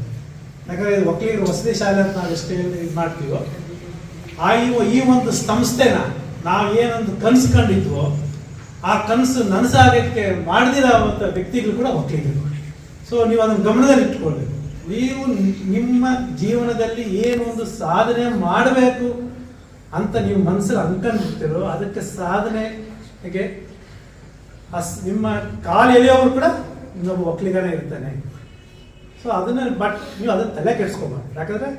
ಯಾಕಂದ್ರೆ ಇದು ಒಕ್ಕಲಿಗರ ವಸತಿ ಶಾಲೆ ಅಂತ ನಾವು ಎಷ್ಟೇ ಇದು ಮಾಡ್ತೀವೋ, ಆ ಈ ಒಂದು ಸಂಸ್ಥೆನ ನಾವು ಏನೊಂದು ಕನಸು ಕಂಡಿದ್ವೋ ಆ ಕನಸು ನನಸಾಗಕ್ಕೆ ಮಾಡದಿರೋ ವ್ಯಕ್ತಿಗಳು ಕೂಡ ಒಕ್ಕಲಿಗರು. ಸೊ ನೀವು ಅದನ್ನು ಗಮನದಲ್ಲಿ ಇಟ್ಕೊಳ್ಬೇಕು ನೀವು ನಿಮ್ಮ ಜೀವನದಲ್ಲಿ ಏನು ಒಂದು ಸಾಧನೆ ಮಾಡಬೇಕು ಅಂತ ನೀವು ಮನಸ್ಸಲ್ಲಿ ಅನ್ಕೊಂಡಿರ್ತೀರೋ ಅದಕ್ಕೆ ಸಾಧನೆಗೆ ಅಸ್, ನಿಮ್ಮ ಕಾಲು ಎಳೆಯೋರು ಕೂಡ ಇನ್ನೊಬ್ಬ ಒಕ್ಕಲಿಗನೇ ಇರ್ತಾನೆ. ಸೊ ಅದನ್ನ ಬಟ್ ನೀವು ಅದನ್ನ ತಲೆ ಕೆಡ್ಸ್ಕೊಬಾರ್ದು. ಯಾಕಂದ್ರೆ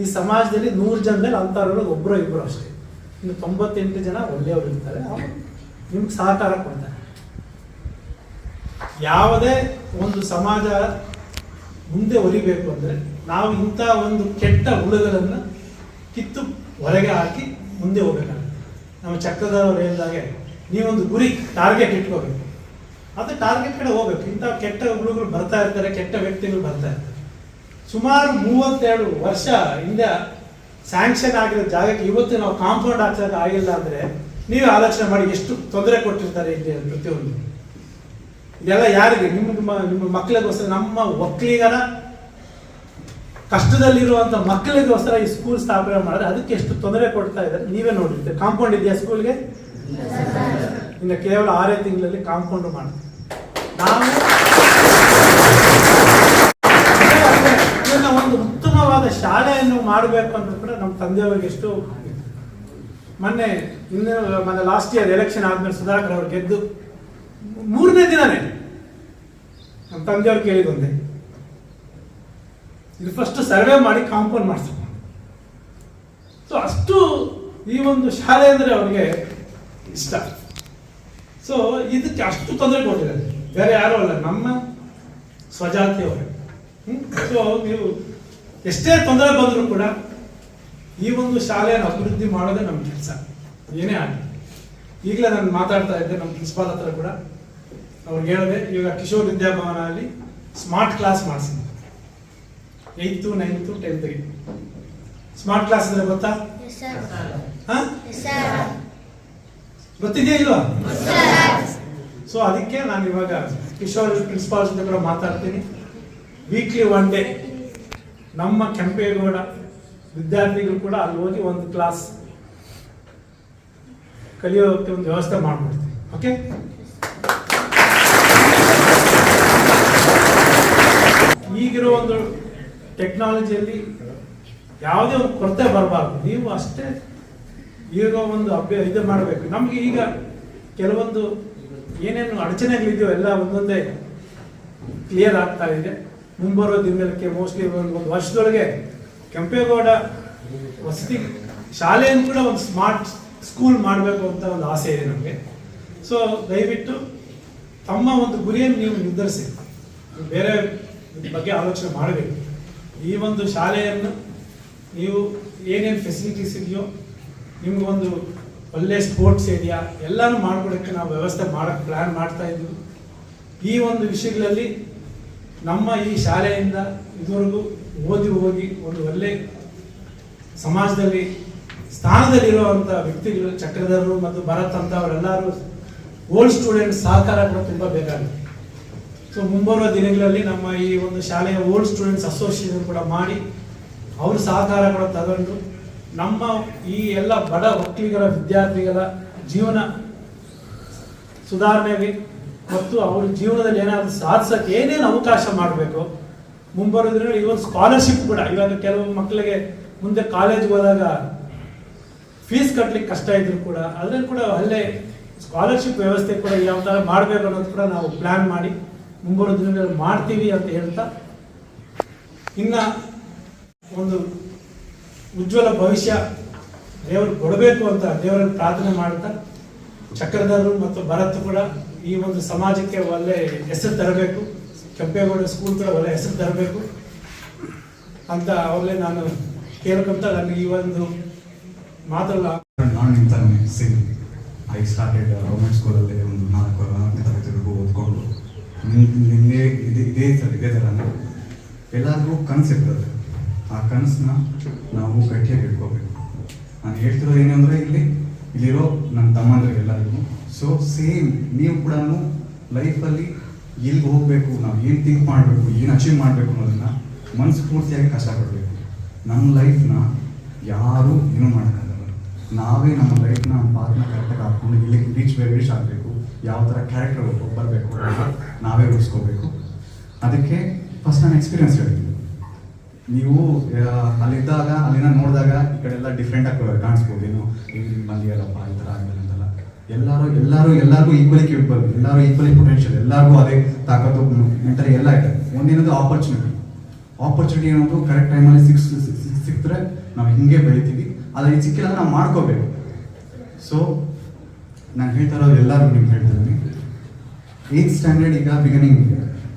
ಈ ಸಮಾಜದಲ್ಲಿ ನೂರು ಜನದಲ್ಲಿ ಅಂಥವ್ರು ಒಬ್ಬರು ಇಬ್ಬರು ಅಷ್ಟೇ. ಇನ್ನು ತೊಂಬತ್ತೆಂಟು ಜನ ಒಳ್ಳೆಯವರು ಇರ್ತಾರೆ. ಅವರು ನಿಮ್ಗೆ ಸಹಕಾರ ಕೊಡ್ತಾರೆ. ಯಾವುದೇ ಒಂದು ಸಮಾಜ ಮುಂದೆ ಒಲಿಬೇಕು ಅಂದರೆ ನಾವು ಇಂಥ ಒಂದು ಕೆಟ್ಟ ಹುಳುಗಳನ್ನು ಕಿತ್ತು ಹೊರಗೆ ಹಾಕಿ ಮುಂದೆ ಹೋಗಬೇಕಾಗುತ್ತೆ. ನಮ್ಮ ಚಕ್ರದವರು ಹೇಳಿದಾಗೆ, ನೀವೊಂದು ಗುರಿ ಟಾರ್ಗೆಟ್ ಇಟ್ಕೋಬೇಕು. ಅದು ಟಾರ್ಗೆಟ್ ಕಡೆ ಹೋಗ್ಬೇಕು. ಇಂಥ ಕೆಟ್ಟ ಹುಳುಗಳು ಬರ್ತಾ ಇರ್ತಾರೆ, ಕೆಟ್ಟ ವ್ಯಕ್ತಿಗಳು ಬರ್ತಾ ಇರ್ತಾರೆ. ಸುಮಾರು ಮೂವತ್ತೆರಡು ವರ್ಷ ಹಿಂದೆ ಸ್ಯಾಂಕ್ಷನ್ ಆಗಿರೋ ಜಾಗಕ್ಕೆ ಇವತ್ತು ನಾವು ಕಾಂಪೌಂಡ್ ಹಾಕ್ಸೋಕೆ ಆಗಿಲ್ಲ ಅಂದರೆ, ನೀವು ಆಲೋಚನೆ ಮಾಡಿ ಎಷ್ಟು ತೊಂದರೆ ಕೊಟ್ಟಿರ್ತಾರೆ ಇಲ್ಲಿ ಪ್ರತಿಯೊಂದು. ಇದೆಲ್ಲ ಯಾರಿಗೆ? ನಿಮ್ಮ ನಿಮ್ಮ ಮಕ್ಕಳಿಗೋಸ್ಕರ ನಮ್ಮ ಒಕ್ಕಲಿಗರ ಕಷ್ಟದಲ್ಲಿರುವಂಥ ಮಕ್ಕಳಿಗೋಸ್ಕರ ಈ ಸ್ಕೂಲ್ ಸ್ಥಾಪನೆ ಮಾಡಿದ್ರೆ ಅದಕ್ಕೆ ಎಷ್ಟು ತೊಂದರೆ ಕೊಡ್ತಾ ಇದ್ದಾರೆ? ನೀವೇ ನೋಡಿರ್ತೀರಿ ಕಾಂಪೌಂಡ್ ಇದೆಯಾ ಸ್ಕೂಲ್ಗೆ ಇನ್ನು ಕೇವಲ ಆರೇ ತಿಂಗಳಲ್ಲಿ ಕಾಂಪೌಂಡ್ ಮಾಡ್ತೀವಿ ನಾವು ಒಂದು ಉತ್ತಮವಾದ ಶಾಲೆಯನ್ನು ಮಾಡಬೇಕು ಅಂತ ಕೂಡ ನಮ್ಮ ತಂದೆಯವ್ರಿಗೆ ಎಷ್ಟು ಮೊನ್ನೆ ಇನ್ನು ಮೊನ್ನೆ ಲಾಸ್ಟ್ ಇಯರ್ ಎಲೆಕ್ಷನ್ ಆದ್ಮೇಲೆ ಸುಧಾಕರ್ ಅವ್ರು ಗೆದ್ದು ಮೂರನೇ ದಿನನೇ. ನಮ್ಮ ತಂದೆಯವ್ರು ಕೇಳಿದೊಂದೆ ಇದು ಫಸ್ಟ್ ಸರ್ವೆ ಮಾಡಿ ಕಾಂಪೌಂಡ್ ಮಾಡಿಸ್ಬೇಕು ಸೊ ಅಷ್ಟು ಈ ಒಂದು ಶಾಲೆ ಅಂದರೆ ಅವ್ರಿಗೆ ಇಷ್ಟ. ಸೊ ಇದಕ್ಕೆ ಅಷ್ಟು ತೊಂದರೆ ಕೊಟ್ಟಿದ್ದಾರೆ. ಬೇರೆ ಯಾರೂ ಅಲ್ಲ, ನಮ್ಮ ಸ್ವಜಾತಿಯವರೇ. ಸೊ ನೀವು ಎಷ್ಟೇ ತೊಂದರೆ ಬಂದರೂ ಕೂಡ ಈ ಒಂದು ಶಾಲೆಯನ್ನು ಅಭಿವೃದ್ಧಿ ಮಾಡೋದೇ ನಮ್ಮ ಕೆಲಸ. ಏನೇ ಆಗಲಿ. ಈಗಲೇ ನಾನು ಮಾತಾಡ್ತಾ ಇದ್ದೆ ನಮ್ಮ ಪ್ರಿನ್ಸಿಪಾಲ್ ಹತ್ರ ಕೂಡ. ಅವ್ರಿಗೆ ಹೇಳಿದೆ ಇವಾಗ ಕಿಶೋರ್ ವಿದ್ಯಾಭವನ ಅಲ್ಲಿ ಸ್ಮಾರ್ಟ್ ಕ್ಲಾಸ್ ಮಾಡಿಸಿದ್ರು. ಏಯ್ತು ನೈನ್ತು ಟೆಂತ್ಗೆ ಸ್ಮಾರ್ಟ್ ಕ್ಲಾಸ್ ಅಂದ್ರೆ ಗೊತ್ತಾ? ಹಾ? ಗೊತ್ತಿದೆಯಾ ಇಲ್ವಾ? ಸೊ ಅದಕ್ಕೆ ನಾನು ಇವಾಗ ಕಿಶೋರ್ ಪ್ರಿನ್ಸಿಪಾಲ್ ಜೊತೆ ಕೂಡ ಮಾತಾಡ್ತೀನಿ. ವೀಕ್ಲಿ ಒನ್ ಡೇ ನಮ್ಮ ಕೆಂಪೇಗೌಡ ವಿದ್ಯಾರ್ಥಿಗಳು ಕೂಡ ಅಲ್ಲಿ ಹೋಗಿ ಒಂದು ಕ್ಲಾಸ್ ಕಲಿಯೋಕ್ಕೆ ಒಂದು ವ್ಯವಸ್ಥೆ ಮಾಡ್ಬಿಡ್ತೀನಿ ಓಕೆ ಈಗಿರೋ ಒಂದು ಟೆಕ್ನಾಲಜಿಯಲ್ಲಿ ಯಾವುದೇ ಒಂದು ಕೊರತೆ ಬರಬಾರ್ದು. ನೀವು ಅಷ್ಟೇ ಈಗ ಒಂದು ಅಭ್ಯ, ಇದು ಮಾಡಬೇಕು. ನಮಗೆ ಈಗ ಕೆಲವೊಂದು ಏನೇನು ಅಡಚಣೆಗಳಿದೆಯೋ ಎಲ್ಲ ಒಂದೊಂದೇ ಕ್ಲಿಯರ್ ಆಗ್ತಾ ಇದೆ. ಮುಂಬರುವ ದಿನಕ್ಕೆ ಮೋಸ್ಟ್ಲಿ ಒಂದು ಒಂದು ವರ್ಷದೊಳಗೆ ಕೆಂಪೇಗೌಡ ವಸತಿ ಶಾಲೆಯನ್ನು ಕೂಡ ಒಂದು ಸ್ಮಾರ್ಟ್ ಸ್ಕೂಲ್ ಮಾಡಬೇಕು ಅಂತ ಒಂದು ಆಸೆ ಇದೆ ನಮಗೆ. ಸೊ ದಯವಿಟ್ಟು ತಮ್ಮ ಒಂದು ಗುರಿಯನ್ನು ನೀವು ನಿರ್ಧರಿಸಿ. ಬೇರೆ ಬಗ್ಗೆ ಆಲೋಚನೆ ಮಾಡಬೇಕು. ಈ ಒಂದು ಶಾಲೆಯನ್ನು ನೀವು ಏನೇನು ಫೆಸಿಲಿಟೀಸ್ ಇದೆಯೋ ಒಂದು ಒಳ್ಳೆ ಸ್ಪೋರ್ಟ್ಸ್ ಏರಿಯಾ ಎಲ್ಲಾನು ಮಾಡ್ಕೊಡೋಕ್ಕೆ ನಾವು ವ್ಯವಸ್ಥೆ ಮಾಡೋಕ್ಕೆ ಪ್ಲ್ಯಾನ್ ಮಾಡ್ತಾ ಇದ್ದೀವಿ. ಈ ಒಂದು ವಿಷಯಗಳಲ್ಲಿ ನಮ್ಮ ಈ ಶಾಲೆಯಿಂದ ಇದುವರೆಗೂ ಓದಿ ಹೋಗಿ ಒಂದು ಒಳ್ಳೆ ಸಮಾಜದಲ್ಲಿ ಸ್ಥಾನದಲ್ಲಿರುವಂಥ ವ್ಯಕ್ತಿಗಳು, ಚಕ್ರಧರರು ಮತ್ತು ಭರತ್ ಅಂತ ಅವರೆಲ್ಲರೂ ಓಲ್ಡ್ ಸ್ಟೂಡೆಂಟ್ ಸಹಕಾರ ಕೂಡ ತುಂಬ ಬೇಕಾಗುತ್ತೆ. ಸೊ ಮುಂಬರುವ ದಿನಗಳಲ್ಲಿ ನಮ್ಮ ಈ ಒಂದು ಶಾಲೆಯ ಓಲ್ಡ್ ಸ್ಟೂಡೆಂಟ್ಸ್ ಅಸೋಸಿಯೇಷನ್ ಕೂಡ ಮಾಡಿ ಅವ್ರ ಸಹಕಾರ ಕೂಡ ತಗೊಂಡು ನಮ್ಮ ಈ ಎಲ್ಲ ಬಡ ಒಕ್ಕಲಿಗರ ವಿದ್ಯಾರ್ಥಿಗಳ ಜೀವನ ಸುಧಾರಣೆಗೆ ಮತ್ತು ಅವ್ರ ಜೀವನದಲ್ಲಿ ಏನಾದರೂ ಸಾಧಿಸಕ್ಕೆ ಏನೇನು ಅವಕಾಶ ಮಾಡಬೇಕು. ಮುಂಬರುವ ದಿನಗಳಲ್ಲಿ ಒಂದು ಸ್ಕಾಲರ್ಶಿಪ್ ಕೂಡ ಇವಾಗ ಕೆಲವು ಮಕ್ಕಳಿಗೆ ಮುಂದೆ ಕಾಲೇಜ್ಗೆ ಹೋದಾಗ ಫೀಸ್ ಕಟ್ಟಲಿಕ್ಕೆ ಕಷ್ಟ ಇದ್ರು ಕೂಡ ಅದ್ರಲ್ಲಿ ಕೂಡ ಅಲ್ಲೇ ಸ್ಕಾಲರ್ಶಿಪ್ ವ್ಯವಸ್ಥೆ ಕೂಡ ಯಾವ ಥರ ಮಾಡಬೇಕು ಅನ್ನೋದು ಕೂಡ ನಾವು ಪ್ಲ್ಯಾನ್ ಮಾಡಿ. ಮುಂಬರುವ ದಿನಗಳಲ್ಲಿ ಮಾಡ್ತೀವಿ ಅಂತ ಹೇಳ್ತಾ ಇನ್ನ ಒಂದು ಉಜ್ವಲ ಭವಿಷ್ಯ ದೇವರು ಕೊಡಬೇಕು ಅಂತ ದೇವರಲ್ಲಿ ಪ್ರಾರ್ಥನೆ ಮಾಡ್ತಾ ಚಕ್ರಧರರು ಮತ್ತು ಭರತ್ ಕೂಡ ಈ ಒಂದು ಸಮಾಜಕ್ಕೆ ಒಳ್ಳೆ ಹೆಸರು ತರಬೇಕು. ಕೆಂಪೇಗೌಡ ಸ್ಕೂಲ್ ಕೂಡ ಒಳ್ಳೆ ಹೆಸರು ತರಬೇಕು ಅಂತ ಅವಲ್ಲೇ ನಾನು ಕೇಳ್ಕೊಂತ ನನಗೆ ಈ ಒಂದು ಮಾತಲ್ಲ ನಾನು ಐ ಸ್ಟಾರ್ಟೆಡ್ ಗೌರ್ಮೆಂಟ್ ಸ್ಕೂಲಲ್ಲಿ ಒಂದು ನಾಲ್ಕು ವರ್ಷ ನಿನ್ನೆ ಇದೇ ಇದೇ ಥರ ಇದೇ ಥರನೇ ಎಲ್ಲರಿಗೂ ಕನಸು ಇರ್ತದೆ. ಆ ಕನಸನ್ನ ನಾವು ಗಟ್ಟಿಯಾಗಿ ಇಟ್ಕೋಬೇಕು. ನಾನು ಹೇಳ್ತಿರೋದು ಏನು ಇಲ್ಲಿ, ಇಲ್ಲಿರೋ ನನ್ನ ತಮ್ಮಂದ್ರೆ ಎಲ್ಲರಿಗೂ ಸೊ ಸೇಮ್ ನೀವು ಕೂಡ ಲೈಫಲ್ಲಿ ಎಲ್ಲಿಗೆ ಹೋಗಬೇಕು, ನಾವು ಏನು ಥಿಂಕ್ ಮಾಡಬೇಕು, ಏನು ಅಚೀವ್ ಮಾಡಬೇಕು ಅನ್ನೋದನ್ನು ಮನಸ್ಸು ಪೂರ್ತಿಯಾಗಿ ಕಷ್ಟಪಡಬೇಕು ನಮ್ಮ ಲೈಫ್ನ ಯಾರೂ ಏನೂ ಮಾಡೋಕ್ಕಾಗಲ್ಲ. ನಾವೇ ನಮ್ಮ ಲೈಫ್ನ ಪಾತ್ನ ಕರೆಕ್ಟಾಗಿ ಹಾಕ್ಕೊಂಡು ಇಲ್ಲಿ ರೀಚ್ ರೀಚ್ ಆಗಬೇಕು. ಯಾವ ಥರ ಕ್ಯಾರೆಕ್ಟರ್ ಬರಬೇಕು, ನಾವೇ ಉಳಿಸ್ಕೋಬೇಕು. ಅದಕ್ಕೆ ಫಸ್ಟ್ ನಾನು ಎಕ್ಸ್ಪೀರಿಯನ್ಸ್ ಹೇಳ್ತೀನಿ. ನೀವು ಅಲ್ಲಿದ್ದಾಗ, ಅಲ್ಲಿನ ನೋಡಿದಾಗ ಈ ಕಡೆ ಎಲ್ಲ ಡಿಫ್ರೆಂಟ್ ಆಗಿ ಕಾಣಿಸ್ಬೋದು. ಏನು ಬಂದಿಯಲ್ಲಪ್ಪ ಈ ಥರ ಆಗಲ್ಲ ಅಂತಲ್ಲ ಎಲ್ಲರೂ ಎಲ್ಲರೂ, ಎಲ್ಲರಿಗೂ ಈಕ್ವಲಿ ಕೇಳ್ಬೋದು ಎಲ್ಲರೂ ಈಕ್ವಲಿ ಪೊಟೆನ್ಷಿಯಲ್ ಎಲ್ಲರಿಗೂ ಅದೇ ತಾಕತ್ತು ಮೆಂಟಲಿ ಎಲ್ಲ ಇದೆ. ಒಂದೇನದು ಆಪರ್ಚುನಿಟಿ ಆಪರ್ಚುನಿಟಿ ಅನ್ನೋದು ಕರೆಕ್ಟ್ ಟೈಮಲ್ಲಿ ಸಿಕ್ಸ್ ಸಿಕ್ಕಿದ್ರೆ ನಾವು ಹಿಂಗೆ ಬೆಳಿತೀವಿ. ಆದರೆ ಸಿಕ್ಕಿಲ್ಲ ನಾವು ಮಾಡ್ಕೋಬೇಕು. ಸೊ ನಾನು ಹೇಳ್ತಾ ಇರೋದು ಎಲ್ಲರೂ ನಿಮ್ಗೆ ಹೇಳ್ತಿದ್ದೀನಿ ಏಯ್ತ್ ಸ್ಟ್ಯಾಂಡರ್ಡ್ ಈಗ ಬಿಗಿನಿಂಗ್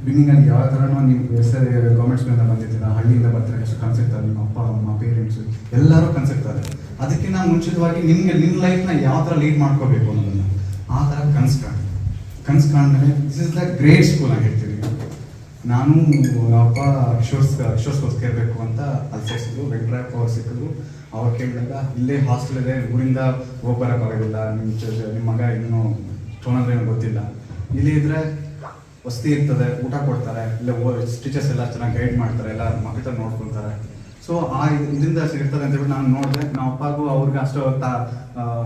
ಬಿಗಿನಿಂಗಲ್ಲಿ ಯಾವ ಥರನೋ ನೀವು ಎಸ್ ಗೌರ್ಮೆಂಟ್ಸ್ ಮೇಲೆ ಬಂದಿರ್ತೀರ ಹಳ್ಳಿಯಿಂದ ಬರ್ತಾರೆ, ಎಷ್ಟು ಕನ್ಸೆಪ್ಟ್ ನಿಮ್ಮ ಅಪ್ಪ, ಅಮ್ಮ ಪೇರೆಂಟ್ಸ್ ಎಲ್ಲರೂ ಕನ್ಸಿರ್ತಾರೆ ಅದಕ್ಕಿಂತ ಮುಂಚಿತವಾಗಿ ನಿಮಗೆ ನಿಮ್ಮ ಲೈಫ್ನ ಯಾವ ಥರ ಲೀಡ್ ಮಾಡ್ಕೋಬೇಕು ಅನ್ನೋದನ್ನು ಆ ಥರ ಕನ್ಸು ಕಾಣಿ ಕನ್ಸು ಕಾಣ್ಮೇಲೆ this is the great school ನಾನು ಹೇಳ್ತೀವಿ ನಾನು ಅಪ್ಪ ಕಿಶೋರ್ಸ್ ಕಿಶೋರ್ಸ್ಗೋಸ್ ಇರಬೇಕು ಅಂತ ಅಲ್ಲಿ ಸೇರಿಸಿದ್ರು ವೆಂಕಟರಾಯಪ್ಪ ಅವ್ರು ಸಿಕ್ಕಿದ್ರು. ಅವ್ರು ಕೇಳಿದಾಗ ಇಲ್ಲೇ ಹಾಸ್ಟೆಲ್ ಇದೆ, ಊರಿಂದ ಹೋಗಿ ಬರೋಕ್ಕಾಗೋದಿಲ್ಲ ನಿಮ್ಮ ನಿಮ್ಮ ಮಗ ಇನ್ನೂ ಟೋನಂದ್ರೆ ಏನೋ ಗೊತ್ತಿಲ್ಲ. ಇಲ್ಲಿ ಇದ್ರೆ ವಸತಿ ಇರ್ತದೆ, ಊಟ ಕೊಡ್ತಾರೆ, ಇಲ್ಲ ಟೀಚರ್ಸ್ ಎಲ್ಲ ಚೆನ್ನಾಗಿ ಗೈಡ್ ಮಾಡ್ತಾರೆ ಎಲ್ಲ ಮಕ್ಕಳ ನೋಡ್ಕೊತಾರೆ. ಸೊ ಆ ಇದ್- ಇದರಿಂದ ಸಿಗ್ತದೆ ಅಂತ ಹೇಳಿ ನಾನು ನೋಡಿದೆ. ನಮ್ಮ ಅಪ್ಪಗೂ ಅವ್ರಿಗೆ ಅಷ್ಟು ತಾ-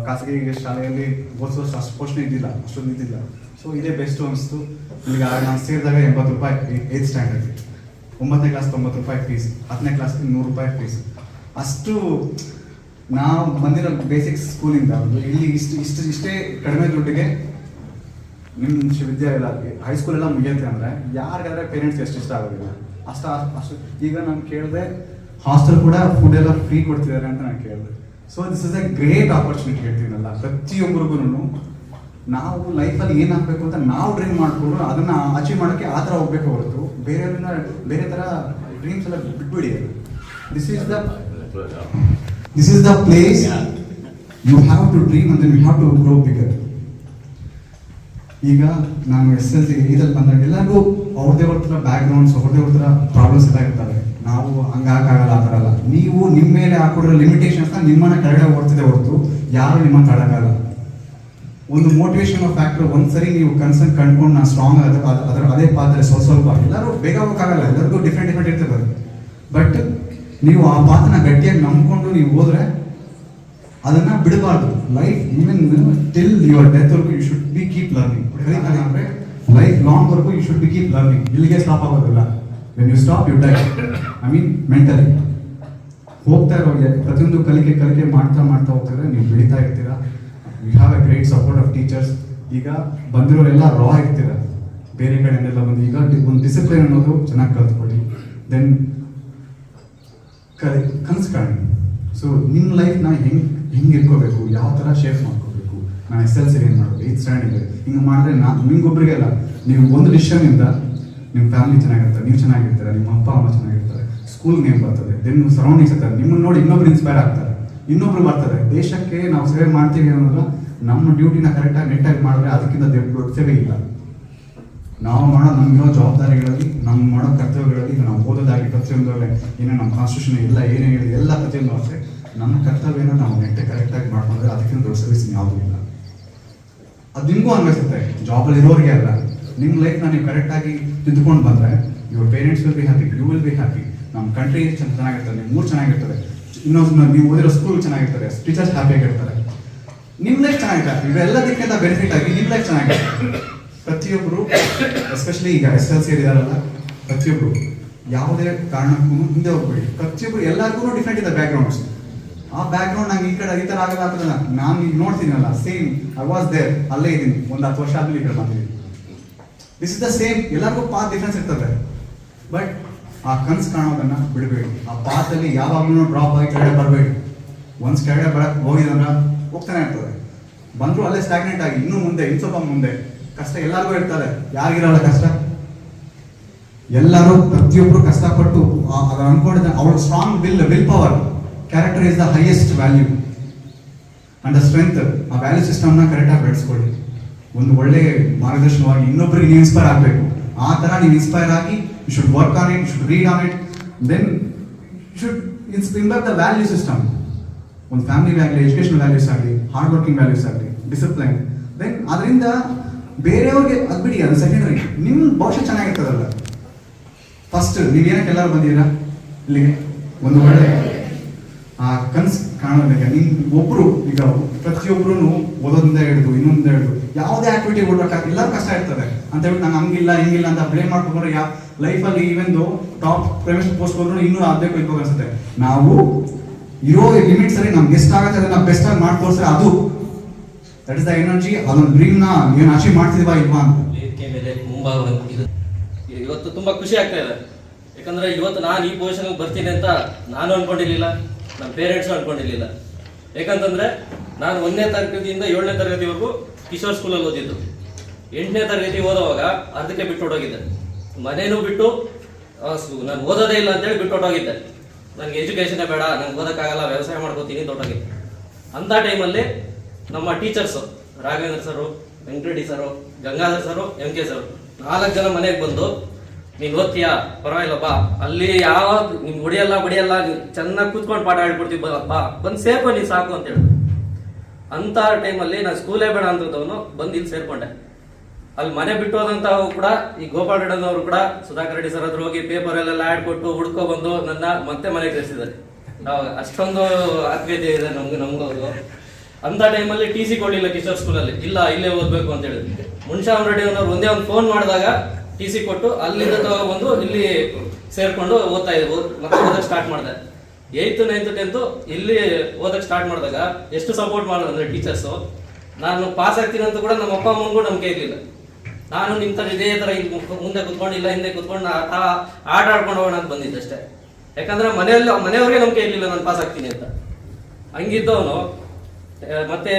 ಖಾಸಗಿ ಶಾಲೆಯಲ್ಲಿ ಓದಿಸೋಷ್ಟು ಅಷ್ಟು ಪೋಷಣೆ ಇದ್ದಿಲ್ಲ, ಅಷ್ಟೊಂದು ಇದ್ದಿಲ್ಲ. ಸೊ ಇದೇ ಬೆಸ್ಟ್ ಅನಿಸ್ತು. ಈಗ ನಾನು ಸೇರಿದಾಗ ಎಂಬತ್ತು ರೂಪಾಯಿ ಏತ್ ಸ್ಟ್ಯಾಂಡರ್ಡ್ ಒಂಬತ್ತನೇ ಕ್ಲಾಸ್ ತೊಂಬತ್ತು ರೂಪಾಯಿ ಫೀಸ್ ಹತ್ತನೇ ಕ್ಲಾಸ್ಗೆ ನೂರು ರೂಪಾಯಿ ಫೀಸ್ ಅಷ್ಟು ನಾವು ಬಂದಿರೋ ಬೇಸಿಕ್ ಸ್ಕೂಲಿಂದ ಒಂದು ಇಲ್ಲಿ ಇಷ್ಟು ಇಷ್ಟು ಇಷ್ಟೇ ಕಡಿಮೆ ದುಡ್ಡಿಗೆ ನಿಮ್ಮ ವಿಶ್ವವಿದ್ಯಾಲಯ ಹೈಸ್ಕೂಲ್ ಎಲ್ಲ ಮುಗಿಯುತ್ತೆ ಅಂದರೆ ಯಾರಿಗಾದ್ರೆ ಪೇರೆಂಟ್ಸ್ ಎಷ್ಟು ಇಷ್ಟ ಆಗೋದಿಲ್ಲ. ಅಷ್ಟು ಅಷ್ಟು ಈಗ ನಾನು ಕೇಳಿದೆ ಹಾಸ್ಟೆಲ್ ಕೂಡ ಫುಡ್ ಎಲ್ಲ ಫ್ರೀ ಕೊಡ್ತಿದ್ದಾರೆ ಅಂತ ನಾನು ಕೇಳಿದೆ. So this is a great opportunity ಹೇಳ್ತೀನಲ್ಲ. ಪ್ರತಿಯೊಬ್ಬರಿಗೂ ನಾವು ಲೈಫಲ್ಲಿ ಏನಾಗಬೇಕು ಅಂತ ನಾವು ಡ್ರೀಮ್ ಮಾಡಿಕೊಂಡು ಅದನ್ನು ಅಚೀವ್ ಮಾಡೋಕ್ಕೆ ಆ ಥರ ಹೋಗ್ಬೇಕು ಹೊರತು. ಬೇರೆಯವ್ರನ್ನ ಬೇರೆ ಥರ ಡ್ರೀಮ್ಸ್ ಎಲ್ಲ ಬಿಟ್ಬಿಡಿ this is the this is the you have to dream and then you have to grow bigger. ಈಗ ನಾನು ಎಸ್ ಎಲ್ ಸಿ ಇದ್ರಲ್ಲಿ ಬಂದಾಗ ಎಲ್ಲರಿಗೂ ಅವ್ರದ್ದೇ ಅವ್ರ ಥರ ಗ್ರೌಂಡ್ಸ್ ಅವ್ರದ್ದೇ ಅವ್ರ ಪ್ರಾಬ್ಲಮ್ಸ್ ಎಲ್ಲ ಇರ್ತವೆ. ನಾವು ಹಂಗಾಗಲ್ಲ ಆ ಥರ ಅಲ್ಲ. ನೀವು ನಿಮ್ಮ ಮೇಲೆ ಹಾಕೊಡಿರೋ ಲಿಮಿಟೇಷನ್ಸ್ ನಿಮ್ಮನ್ನ ಕೆಳಗಡೆ ಓಡ್ತಿದೆ ಹೊರತು ಯಾರು ನಿಮ್ಮ ತಡಕ್ಕಾಗಲ್ಲ ಒಂದು ಮೋಟಿವೇಶನ್ ಫ್ಯಾಕ್ಟರ್ ಒಂದ್ಸರಿ ನೀವು ಕನ್ಸರ್ನ್ ಕಂಡ್ಕೊಂಡು ನಾನು ಸ್ಟ್ರಾಂಗ್ ಅದರ ಅದೇ ಪಾತ್ರೆ ಸ್ವಲ್ಪ ಸ್ವಲ್ಪ. ಎಲ್ಲರೂ ಬೇಗ ಹೋಗೋಕ್ಕಾಗಲ್ಲ. ಎಲ್ಲರಿಗೂ ಡಿಫ್ರೆಂಟ್ ಡಿಫ್ರೆಂಟ್ ಇರ್ತದೆ. ಬಟ್ ನೀವು ಆ ಪಾತ್ರನ ಗಟ್ಟಿಯಾಗಿ ನಂಬ್ಕೊಂಡು ನೀವು ಹೋದ್ರೆ ಅದನ್ನ ಬಿಡಬಾರ್ದು. Life even till your death ವರ್ಗು you should be keep learning ಅಂದ್ರೆ ಲೈಫ್ ಲಾಂಗ್ ವರ್ಗು you should be keep learning ಇಲ್ಲಿಗೆ ಸ್ಟಾಪ್ ಆಗೋದಿಲ್ಲ. When you stop you die I mean mentally ಹೋಗ್ತಾ ಇರೋ ಪ್ರತಿಯೊಂದು ಕಲಿಕೆ ಕಲಿಕೆ ಮಾಡ್ತಾ ಮಾಡ್ತಾ ಹೋಗ್ತಾರೆ ನೀವು ಬೆಳೀತಾ ಇರ್ತೀರಾ? You have a great support of teachers ಈಗ ಬಂದಿರೋರೆಲ್ಲ ರಾ ಇರ್ತೀರ? ಬೇರೆ ಕಡೆಯಿಂದೆಲ್ಲ ಬಂದು ಈಗ ಒಂದು ಡಿಸಿಪ್ಲಿನ್ ಅನ್ನೋದು ಚೆನ್ನಾಗಿ ಕಲ್ತ್ಕೊಳ್ಳಿ. ದೆನ್ ಕಲಿ ಕನಸು ಕಾಣಿ ಸೊ ನಿಮ್ಮ ಲೈಫ್ನ ಹೆಂಗ್ ಹೆಂಗೆ ಇಟ್ಕೋಬೇಕು? ಯಾವ ಥರ ಶೇಪ್ ಮಾಡ್ಕೋಬೇಕು? ನಾನು ಎಸ್ ಎಲ್ ಸಿ ಏನು ಮಾಡಬೇಕು? ಏತ್ ಸ್ಟ್ಯಾಂಡಿಂಗ್ ಹಿಂಗೆ ಮಾಡಿದ್ರೆ ನಾ ನಿಮ್ಗೊಬ್ರಿಗೆ ಅಲ್ಲ ನೀವು ಒಂದು ಡಿಸಿಷನಿಂದ ನಿಮ್ಮ ಫ್ಯಾಮಿಲಿ ಚೆನ್ನಾಗಿರ್ತಾರೆ, ನೀವು ಚೆನ್ನಾಗಿರ್ತಾರೆ, ನಿಮ್ಮ ಅಪ್ಪ, ಅಮ್ಮ ಚೆನ್ನಾಗಿರ್ತಾರೆ ಸ್ಕೂಲ್ ನೇಮ್ ಬರ್ತದೆ. ದೆನ್ ಸರೌಂಡಿಂಗ್ಸ್ ಇರ್ತಾರೆ. ನಿಮ್ಮನ್ನು ನೋಡಿ ಇನ್ನೊಬ್ರು ಇನ್ಸ್ಪೈರ್ ಆಗ್ತಾರೆ. ಇನ್ನೊಬ್ರು ಬರ್ತಾರೆ ದೇಶಕ್ಕೆ ನಾವು ಸೇವೆ ಮಾಡ್ತೀವಿ ಅನ್ನೋದ್ರ ನಮ್ಮ ಡ್ಯೂಟಿನ ಕರೆಕ್ಟಾಗಿ ನೆಟ್ಟಾಗಿ ಮಾಡಿದ್ರೆ ಅದಕ್ಕಿಂತ ದೊಡ್ಡ ಸೇವೆ ಇಲ್ಲ. ನಾವು ಮಾಡೋ ನಮಗಿರೋ ಜವಾಬ್ದಾರಿಗಳಲ್ಲಿ, ನಮ್ಮ ಮಾಡೋ ಕರ್ತವ್ಯಗಳಲ್ಲಿ, ಈಗ ನಾವು ಓದೋದಾಗಿ ಪ್ರತಿಯೊಂದರಲ್ಲೇ ಏನೋ ನಮ್ಮ ಕಾನ್ಸ್ಟಿಟ್ಯೂಷನ್ ಎಲ್ಲ ಏನೇ ಹೇಳಿದೆ ಎಲ್ಲ ಪ್ರತಿಯೊಂದು ಅಷ್ಟೇ, ನಮ್ಮ ಕರ್ತವ್ಯನ ನಾವು ನೆಟ್ಟೆ ಕರೆಕ್ಟಾಗಿ ಮಾಡ್ಕೊಂಡ್ರೆ ಅದಕ್ಕಿಂತ ದೊಡ್ಡ ಸರ್ವಿಸ್ ಯಾವುದೂ ಇಲ್ಲ. ಅದು ನಿಮಗೂ ಅನ್ಸುತ್ತೆ ಜಾಬಲ್ಲಿ ಇರೋರಿಗೆ ಅಲ್ಲ. ನಿಮ್ಮ ಲೈಫ್ನ ನೀವು ಕರೆಕ್ಟಾಗಿ ತಿದ್ದುಕೊಂಡು ಬಂದರೆ your parents will be happy you will be happy ನಮ್ಮ ಕಂಟ್ರಿ ಚೆನ್ನಾಗಿರ್ತದೆ, ನಿಮ್ಮ ಮೂರು ಚೆನ್ನಾಗಿರ್ತದೆ ಇನ್ನೊಂದು ನೀವು ಓದಿರೋ ಸ್ಕೂಲ್ ಚೆನ್ನಾಗಿರ್ತಾರೆ ಟೀಚರ್ಸ್ ಹ್ಯಾಪಿಯಾಗಿರ್ತಾರೆ ನಿಮ್ಮ ಲೈಫ್ ಚೆನ್ನಾಗಿರ್ತಾರೆ ಇವೆಲ್ಲದಕ್ಕಿಂತ ಬೆನಿಫಿಟ್ ಆಗಿ ನಿಮ್ಮ ಲೈಫ್ ಚೆನ್ನಾಗಿರುತ್ತೆ. ಪ್ರತಿಯೊಬ್ಬರು ಎಸ್ಪೆಷಲಿ ಈಗ ಎಸ್ ಎಲ್ ಸಿ ಇದಾರಲ್ಲ ಪ್ರತಿಯೊಬ್ಬರು, ಯಾವುದೇ ಕಾರಣಕ್ಕೂ ಹಿಂದೆ ಹೋಗ್ಬೇಡಿ. ಪ್ರತಿಯೊಬ್ಬರು ಎಲ್ಲರಿಗೂ ಡಿಫ್ರೆಂಟ್ ಇದೆ ಬ್ಯಾಕ್ಗ್ರೌಂಡ್ಸ್ ಆ ಬ್ಯಾಕ್ಗ್ರೌಂಡ್ ನಂಗೆ ಈ ಕಡೆ ಈ ಥರ ಆಗಲ್ಲ ಆಗ್ತದಲ್ಲ ನಾನು ಈಗ ನೋಡ್ತೀನಲ್ಲ ಸೇಮ್ ಐ ವಾಸ್ ದೇರ್ ಅಲ್ಲೇ ಇದ್ದೀನಿ. ಒಂದು ಹತ್ತು ವರ್ಷ ಆದ್ಮೇಲೆ ಈ ಕಡೆ ಬಂದಿದ್ದೀನಿ. ದಿಸ್ ಇಸ್ ದ ಸೇಮ್ ಎಲ್ಲರಿಗೂ ಪಾತ್ ಡಿಫ್ರೆನ್ಸ್ ಇರ್ತದೆ. ಬಟ್ ಆ ಕನ್ಸು ಕಾಣೋದನ್ನ ಬಿಡಬೇಡಿ. ಆ ಪಾತಲ್ಲಿ ಯಾವಾಗಲೂ ಡ್ರಾಪ್ ಆಗಿ ಕೆಳಗಡೆ ಬರಬೇಡಿ. ಒನ್ಸ್ ಕೆಳಗಡೆ ಬರಕ್ಕೆ ಹೋಗಿದಂದ್ರೆ ಹೋಗ್ತಾನೆ ಇರ್ತದೆ. ಬಂದರೂ ಅಲ್ಲೇ ಸ್ಟಾಗ್ನೆಂಟ್ ಆಗಿ, ಇನ್ನೂ ಮುಂದೆ, ಇನ್ನು ಸ್ವಲ್ಪ ಮುಂದೆ. ಕಷ್ಟ ಎಲ್ಲರಿಗೂ ಇರ್ತಾರೆ ಯಾರಿಗಿರಲ್ಲ ಕಷ್ಟ? ಎಲ್ಲರೂ ಪ್ರತಿಯೊಬ್ಬರು ಕಷ್ಟಪಟ್ಟು ಅನ್ಕೊಂಡಿದ್ದ ಅವ್ರ strong will will power character is the highest value and the strength ಆ ವ್ಯಾಲ್ಯೂ ಸಿಸ್ಟಮ್ನ ಕರೆಕ್ಟಾಗಿ ಬೆಳೆಸ್ಕೊಳ್ಳಿ. ಒಂದು ಒಳ್ಳೆ ಮಾರ್ಗದರ್ಶನವಾಗಿ ಇನ್ನೊಬ್ಬರಿಗೆ ಇನ್ಸ್ಪೈರ್ ಆಗಬೇಕು. ಆ ಥರ ನೀವು ಇನ್ಸ್ಪೈರ್ ಆಗಿ you should work on it should read on it then should ಇನ್ಸ್ಪಿಂಬರ್ the value system ಒಂದು ಫ್ಯಾಮಿಲಿ ವ್ಯಾಲ್ಯೂ ಎಜುಕೇಶನ್ ವ್ಯಾಲ್ಯೂಸ್ ಆಗಲಿ ಹಾರ್ಡ್ ವರ್ಕಿಂಗ್ ವ್ಯಾಲ್ಯೂಸ್ ಆಗಲಿ ಡಿಸಿಪ್ಲೈನ್ ದೆನ್ ಅದರಿಂದ ಬೇರೆಯವ್ರಿಗೆ ಅದು ಬಿಡಿ, ಅದು ಸೆಕೆಂಡ್ರಿ ನಿಮ್ಮ ಭಾಷೆ ಚೆನ್ನಾಗಿರ್ತದಲ್ಲ. ಫಸ್ಟ್ ನೀವೇನಕ್ಕೆ ಎಲ್ಲರೂ ಬಂದಿದ್ದೀರಾ? ಇಲ್ಲಿಗೆ? ಒಂದು ಒಳ್ಳೆ ಆ ಕನ್ಸು ಕಾಣೋದಕ್ಕೆ ನಿಮ್ ಒಬ್ರು, ಈಗ ಪ್ರತಿಯೊಬ್ರು ಓದೋದಿಂದ ಹಿಡಿದು ಇನ್ನೊಂದ ಹಿಡಿದು, ಯಾವುದೇ ಆಕ್ಟಿವಿಟಿ ಕೊಡ್ಬೇಕಾಗ ಎಲ್ಲರೂ ಕಷ್ಟ ಇರ್ತದೆ. ಅಂತ ಹೇಳ್ಬಿಟ್ಟು ನಂಗೆ ಹಂಗಿಲ್ಲ, ಹಿಂಗಿಲ್ಲ ಅಂತ ಬ್ಲೇಮ್ ಮಾಡ್ಕೊಂಡ್ರೆ ಯಾ ಲೈಫಲ್ಲಿ ಈವೆಂದು ಟಾಪ್ ಪ್ರೈವೇಟ್ ಪೋಸ್ಟ್ ಹೋದ್ರು ಇನ್ನೂ ಆಗ್ಬೇಕು ಇರ್ಬೇಕು ಅನ್ಸುತ್ತೆ. ನಾವು ಇರೋ ಲಿಮಿಟ್ಸ್ ಅಲ್ಲಿ ನಮ್ಗೆ ಎಷ್ಟಾಗುತ್ತೆ ಅದನ್ನ ಬೆಸ್ಟ್ ಆಗಿ ಮಾಡಿ ತೋರಿಸ್ರೆ ಅದು ದಟ್ ಇಸ್ ದ ಎನರ್ಜಿ ಅದೊಂದು ಡ್ರೀಮ್ನ ಏನು ಅಚೀವ್ ಮಾಡ್ತಿದ್ವಾ ಇಲ್ವಾ ಅಂತ ಇವತ್ತು ತುಂಬಾ ಖುಷಿ ಆಗ್ತಾ ಇದೆ. ಯಾಕಂದ್ರೆ ಇವತ್ತು ನಾನು ಈ ಪೊಸಿಷನ್ ಬರ್ತೀನಿ ಅಂತ ನಾನು ಅನ್ಕೊಂಡಿರ್ಲಿಲ್ಲ ನಮ್ಮ ಪೇರೆಂಟ್ಸ್ ಅನ್ಕೊಂಡಿರ್ಲಿಲ್ಲ. ಯಾಕಂತಂದ್ರೆ ನಾನು ಒಂದನೇ ತರಗತಿಯಿಂದ ಏಳನೇ ತರಗತಿವರೆಗೂ ಕಿಶೋರ್ ಸ್ಕೂಲಲ್ಲಿ ಓದಿದ್ದು. ಎಂಟನೇ ತರಗತಿ ಓದೋವಾಗ ಅರ್ಧಕ್ಕೆ ಬಿಟ್ಟು ಹೊಟ್ಟೋಗಿದ್ದೆ ಮನೇನೂ ಬಿಟ್ಟು ನಾನು ಓದೋದೇ ಇಲ್ಲ ಅಂತೇಳಿ ಬಿಟ್ಟು ಹೊಟ್ಟೋಗಿದ್ದೆ ನನಗೆ ಎಜುಕೇಶನೇ ಬೇಡ, ನಂಗೆ ಓದೋಕ್ಕಾಗಲ್ಲ, ವ್ಯವಸಾಯ ಮಾಡ್ಕೋತೀನಿ ಹೊಟ್ಟೋಗಿದ್ದೆ ಅಂಥ ಟೈಮಲ್ಲಿ ನಮ್ಮ teachers Raghavendra sir, Venkatareddy sir, Gangadhar sir M K sir, ನಾಲ್ಕು ಜನ ಮನೆಗೆ ಬಂದು, ನೀನು ಓದ್ತೀಯಾ? ಪರವಾಗಿಲ್ಲ ಬಾ. ಅಲ್ಲಿ ಯಾವ, ನಿನ್ ಹೊಡಿಯಲ್ಲ ಬಡಿಯಲ್ಲ ಚೆನ್ನಾಗಿ ಕೂತ್ಕೊಂಡು ಪಾಠ ಹೇಳ್ಕೊಡ್ತೀವಿ ಬಾ ಬಂದು ಸೇರ್ಕೊ, ನೀನು ಸಾಕು ಅಂತ ಹೇಳಿದ್ರು ಅಂತ ಟೈಮಲ್ಲಿ ನಾನು ಸ್ಕೂಲೇ ಬೇಡ ಅಂತದವನು ಬಂದು ಇಲ್ಲಿ ಸೇರ್ಕೊಂಡೆ. ಅಲ್ಲಿ ಮನೆ ಬಿಟ್ಟು ಹೋದಂತವು ಕೂಡ, ಈ ಗೋಪಾಲ್ ರೆಡ್ಡನವರು ಕೂಡ, ಸುಧಾಕರ್ ರೆಡ್ಡಿ ಸರ್ ಹತ್ರ ಹೋಗಿ ಪೇಪರ್ ಎಲ್ಲ ಆಡ್ ಕೊಟ್ಟು ಹುಡ್ಕೊ ಬಂದು ನನ್ನ ಮತ್ತೆ ಮನೆಗೆ ಕಳಿಸಿದ್ದಾರೆ. ಅಷ್ಟೊಂದು ಆತ್ಮೀಯತೆ ಇದೆ ನಮ್ಗೆ ನಮಗೂ. ಅಂತ ಟೈಮಲ್ಲಿ ಟಿ ಸಿ ಕೊಡಲಿಲ್ಲ ಕಿಶೋರ್ ಸ್ಕೂಲಲ್ಲಿ ಇಲ್ಲ, ಇಲ್ಲೇ ಓದ್ಬೇಕು ಅಂತ ಹೇಳಿದ್ರು. ಮುನ್ಶಾಮ್ ರೆಡ್ಡಿ ಅವ್ರು ಒಂದೇ ಒಂದು ಫೋನ್ ಮಾಡಿದಾಗ ಟಿ ಸಿ ಕೊಟ್ಟು ಅಲ್ಲಿಂದ ತಗೊಬಂದು ಇಲ್ಲಿ ಸೇರ್ಕೊಂಡು ಓದ್ತಾ ಇದ್ದೆ ಮತ್ತೆ ಓದಕ್ಕೆ ಸ್ಟಾರ್ಟ್ ಮಾಡಿದೆ. ಏಯ್ತು ನೈನ್ತ್ ಟೆಂತ್ ಇಲ್ಲಿ ಓದಕ್ಕೆ ಸ್ಟಾರ್ಟ್ ಮಾಡಿದಾಗ ಎಷ್ಟು ಸಪೋರ್ಟ್ ಮಾಡೋದು ಅಂದ್ರೆ ಟೀಚರ್ಸು ನಾನು ಪಾಸ್ ಆಗ್ತೀನಿ ಅಂತ ಕೂಡ ನಮ್ಮ ಅಪ್ಪ ಅಮ್ಮನಿಗೂ ನಂಬಿಕೆ ಇರಲಿಲ್ಲ. ನಾನು ನಿಂತ ಇದೇ ಮುಖ- ಮುಂದೆ ಕುತ್ಕೊಂಡು, ಇಲ್ಲ ಹಿಂದೆ ಕುತ್ಕೊಂಡು ಆಟ ಆಟ ಆಡ್ಕೊಂಡು ಹೋಗೋಣ ಅಂತ ಬಂದಿದ್ದೆ ಅಷ್ಟೇ. ಯಾಕಂದ್ರೆ ಮನೆಯಲ್ಲಿ, ಮನೆಯವ್ರಿಗೆ ನಂಬಿಕೆ ಇರಲಿಲ್ಲ, ನಾನು ಪಾಸ್ ಆಗ್ತೀನಿ ಅಂತ. ಹಂಗಿದ್ದವನು ಮತ್ತೆ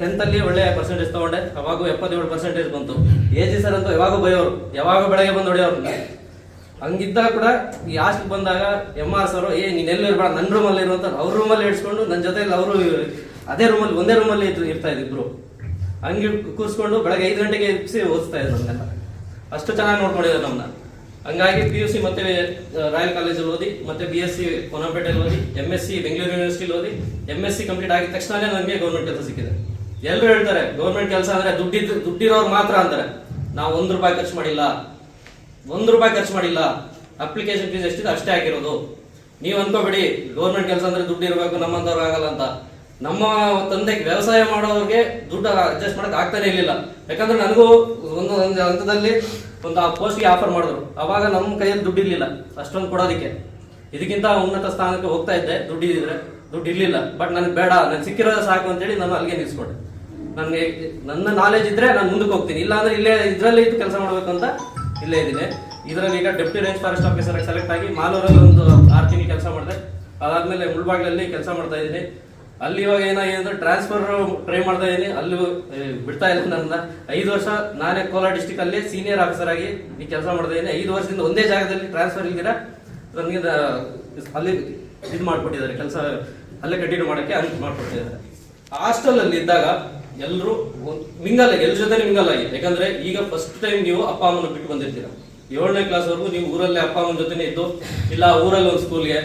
ಟೆಂತ್ ಅಲ್ಲಿ ಒಳ್ಳೆ ಪರ್ಸೆಂಟೇಜ್ ತಗೊಂಡೆ. ಅವಾಗೂ ಎಪ್ಪತ್ತೇಳು ಪರ್ಸೆಂಟೇಜ್ ಬಂತು. ಎ ಜಿ ಸರ್ ಅಂತೂ ಯಾವಾಗ ಬೈಯೋರು. ಯಾವಾಗ ಬೆಳಗ್ಗೆ ಬಂದು ಹೊಡೆಯೋರು. ಹಂಗಿದ್ದಾಗ ಕೂಡ ಲಾಸ್ಟ್ ಬಂದಾಗ ಎಂ ಆರ್ ಸರ್ ಏ, ನೀನ್ ಎಲ್ಲೂ ಇರ್ಬೇಡ. ನನ್ನ ರೂಮಲ್ಲಿ ಇರುವಂತ ಅವ್ರ ರೂಮಲ್ಲಿ ಇಡ್ಸ್ಕೊಂಡು ನನ್ನ ಜೊತೆಲಿ ಅವರು ಅದೇ ರೂಮಲ್ಲಿ ಒಂದೇ ರೂಮಲ್ಲಿ ಇರ್ತಾ ಇದ್ರು ಹಂಗೆ ಕೂರಿಸ್ಕೊಂಡು ಬೆಳಗ್ಗೆ ಐದು ಗಂಟೆಗೆ ಎಬ್ಬಿಸಿ ಓದಿಸ್ತಾ ಇದ್ರು ನನ್ನೆಲ್ಲ ಅಷ್ಟು ಚೆನ್ನಾಗಿ ನೋಡ್ಕೊಂಡಿದ್ದಾರೆ ನಮ್ಮನ್ನ ಹಂಗಾಗಿ ಪಿ ಯು ಸಿ ಮತ್ತೆ ರಾಯಲ್ ಕಾಲೇಜಲ್ಲಿ ಓದಿ, ಮತ್ತೆ ಬಿ ಎಸ್ ಸಿ ಕೊನಪೇಟೆಯಲ್ಲಿ ಓದಿ ಎಂ ಎಸ್ ಸಿ ಬೆಂಗಳೂರು ಯೂನಿವರ್ಸಿಟಿಲಿ ಓದಿ ಎಂ ಎಸ್ ಸಿ ಕಂಪ್ಲೀಟ್ ಆಗಿದ ತಕ್ಷಣನೇ ನನಗೆ ಗೌರ್ಮೆಂಟ್ ಕೆಲಸ ಸಿಕ್ಕಿದೆ. ಎಲ್ಲರೂ ಹೇಳ್ತಾರೆ ಗೌರ್ಮೆಂಟ್ ಕೆಲಸ ಅಂದ್ರೆ ದುಡ್ಡಿದ್ದು ದುಡ್ಡಿರೋರು ಮಾತ್ರ ಅಂತಾರೆ. ನಾವು ಒಂದು ರೂಪಾಯಿ ಖರ್ಚು ಮಾಡಿಲ್ಲ, ಒಂದು ರೂಪಾಯಿ ಖರ್ಚು ಮಾಡಿಲ್ಲ ಅಪ್ಲಿಕೇಶನ್ ಫೀಸ್ ಎಷ್ಟಿದೆ ಅಷ್ಟೇ ಆಗಿರೋದು. ನೀವು ಅನ್ಕೋಬೇಡಿ ಗೌರ್ಮೆಂಟ್ ಕೆಲಸ ಅಂದ್ರೆ ದುಡ್ಡು ಇರಬೇಕು, ನಮ್ಮಂತವ್ರು ಆಗಲ್ಲ ಅಂತ. ನಮ್ಮ ತಂದೆ ವ್ಯವಸಾಯ ಮಾಡೋರಿಗೆ ದುಡ್ಡು ಅಡ್ಜಸ್ಟ್ ಮಾಡಕ್ ಆಗ್ತಾನೆ ಇರಲಿಲ್ಲ. ಯಾಕಂದ್ರೆ ನನಗೂ ಒಂದು ಒಂದು ಹಂತದಲ್ಲಿ ಒಂದು ಆ ಪೋಸ್ಟ್ಗೆ ಆಫರ್ ಮಾಡಿದ್ರು. ಅವಾಗ ನಮ್ಮ ಕೈಯಲ್ಲಿ ದುಡ್ಡು ಅಷ್ಟೊಂದು ಕೊಡೋದಕ್ಕೆ. ಇದಕ್ಕಿಂತ ಉನ್ನತ ಸ್ಥಾನಕ್ಕೆ ಹೋಗ್ತಾ ಇದ್ದೆ. ದುಡ್ಡು ಇದ್ರೆ ದುಡ್ಡು ಇರಲಿಲ್ಲ. ಬಟ್ ನನಗೆ ಬೇಡ. ನಾನು ಸಿಕ್ಕಿರೋದು ಸಾಕು ಅಂತೇಳಿ ನಾನು ಅಲ್ಲಿಗೆ ನಿಲ್ಸ್ಕೊಂಡೆ. ನನಗೆ ನನ್ನ ನಾಲೆಜ್ ಇದ್ರೆ ನಾನು ಮುಂದಕ್ಕೆ ಹೋಗ್ತೀನಿ. ಇಲ್ಲ ಅಂದ್ರೆ ಇಲ್ಲೇ ಇದರಲ್ಲಿ ಇದು ಕೆಲಸ ಮಾಡಬೇಕು ಅಂತ ಇಲ್ಲೇ ಇದ್ದೀನಿ. ಇದರಲ್ಲಿ ಈಗ deputy range forest officer select ಆಗಿ ಮಾಲೂರಲ್ಲಿ ಒಂದು ಆರ್ ತಿಂಗಳು ಕೆಲಸ ಮಾಡಿದೆ. ಅದಾದ್ಮೇಲೆ ಮುಳ್ಬಾಗ್ಲಲ್ಲಿ ಕೆಲಸ ಮಾಡ್ತಾ ಇದ್ದೀನಿ. ಅಲ್ಲಿ ಇವಾಗ ಏನಾಗಿದೆ ಟ್ರಾನ್ಸ್ಫರ್ ಟ್ರೈ ಮಾಡ್ತಾ ಇದ್ದೀನಿ ಅಲ್ಲಿ ಬಿಡ್ತಾ ಇಲ್ಲ ನನ್ನ ಐದು ವರ್ಷ ನಾನೇ ಕೋಲಾರ ಡಿಸ್ಟಿಕ್ ಅಲ್ಲಿ ಸೀನಿಯರ್ ಆಫೀಸರ್ ಆಗಿ ಈ ಕೆಲಸ ಮಾಡ್ತಾ ಇದ್ದೀನಿ ಐದು ವರ್ಷದಿಂದ ಒಂದೇ ಜಾಗದಲ್ಲಿ ಟ್ರಾನ್ಸ್ಫರ್ ಇಲ್ದಿರ ನನಗೆ ಅಲ್ಲಿ ಇದು ಮಾಡ್ಕೊಟ್ಟಿದ್ದಾರೆ. ಕೆಲಸ ಅಲ್ಲೇ ಕಂಟಿನ್ಯೂ ಮಾಡಕ್ಕೆ ಅಂತ ಮಾಡ್ಕೊಟ್ಟಿದ್ದಾರೆ. ಹಾಸ್ಟೆಲ್ ಅಲ್ಲಿ ಇದ್ದಾಗ ಎಲ್ಲರೂ ಮಿಂಗಲ್ ಆಗಿ ಜೊತೆ ಮಿಂಗಲ್ ಆಗಿ. ಯಾಕಂದ್ರೆ ಈಗ ಫಸ್ಟ್ ಟೈಮ್ ನೀವು ಅಪ್ಪ ಅಮ್ಮನ ಬಿಟ್ಟು ಬಂದಿರ್ತೀರ. ಏಳನೇ ಕ್ಲಾಸ್ ವರೆಗೂ ನೀವು ಊರಲ್ಲೇ ಅಪ್ಪ ಅಮ್ಮನ ಜೊತೆನೆ ಇದ್ದು, ಇಲ್ಲ ಊರಲ್ಲಿ ಒಂದು ಸ್ಕೂಲ್ಗೆ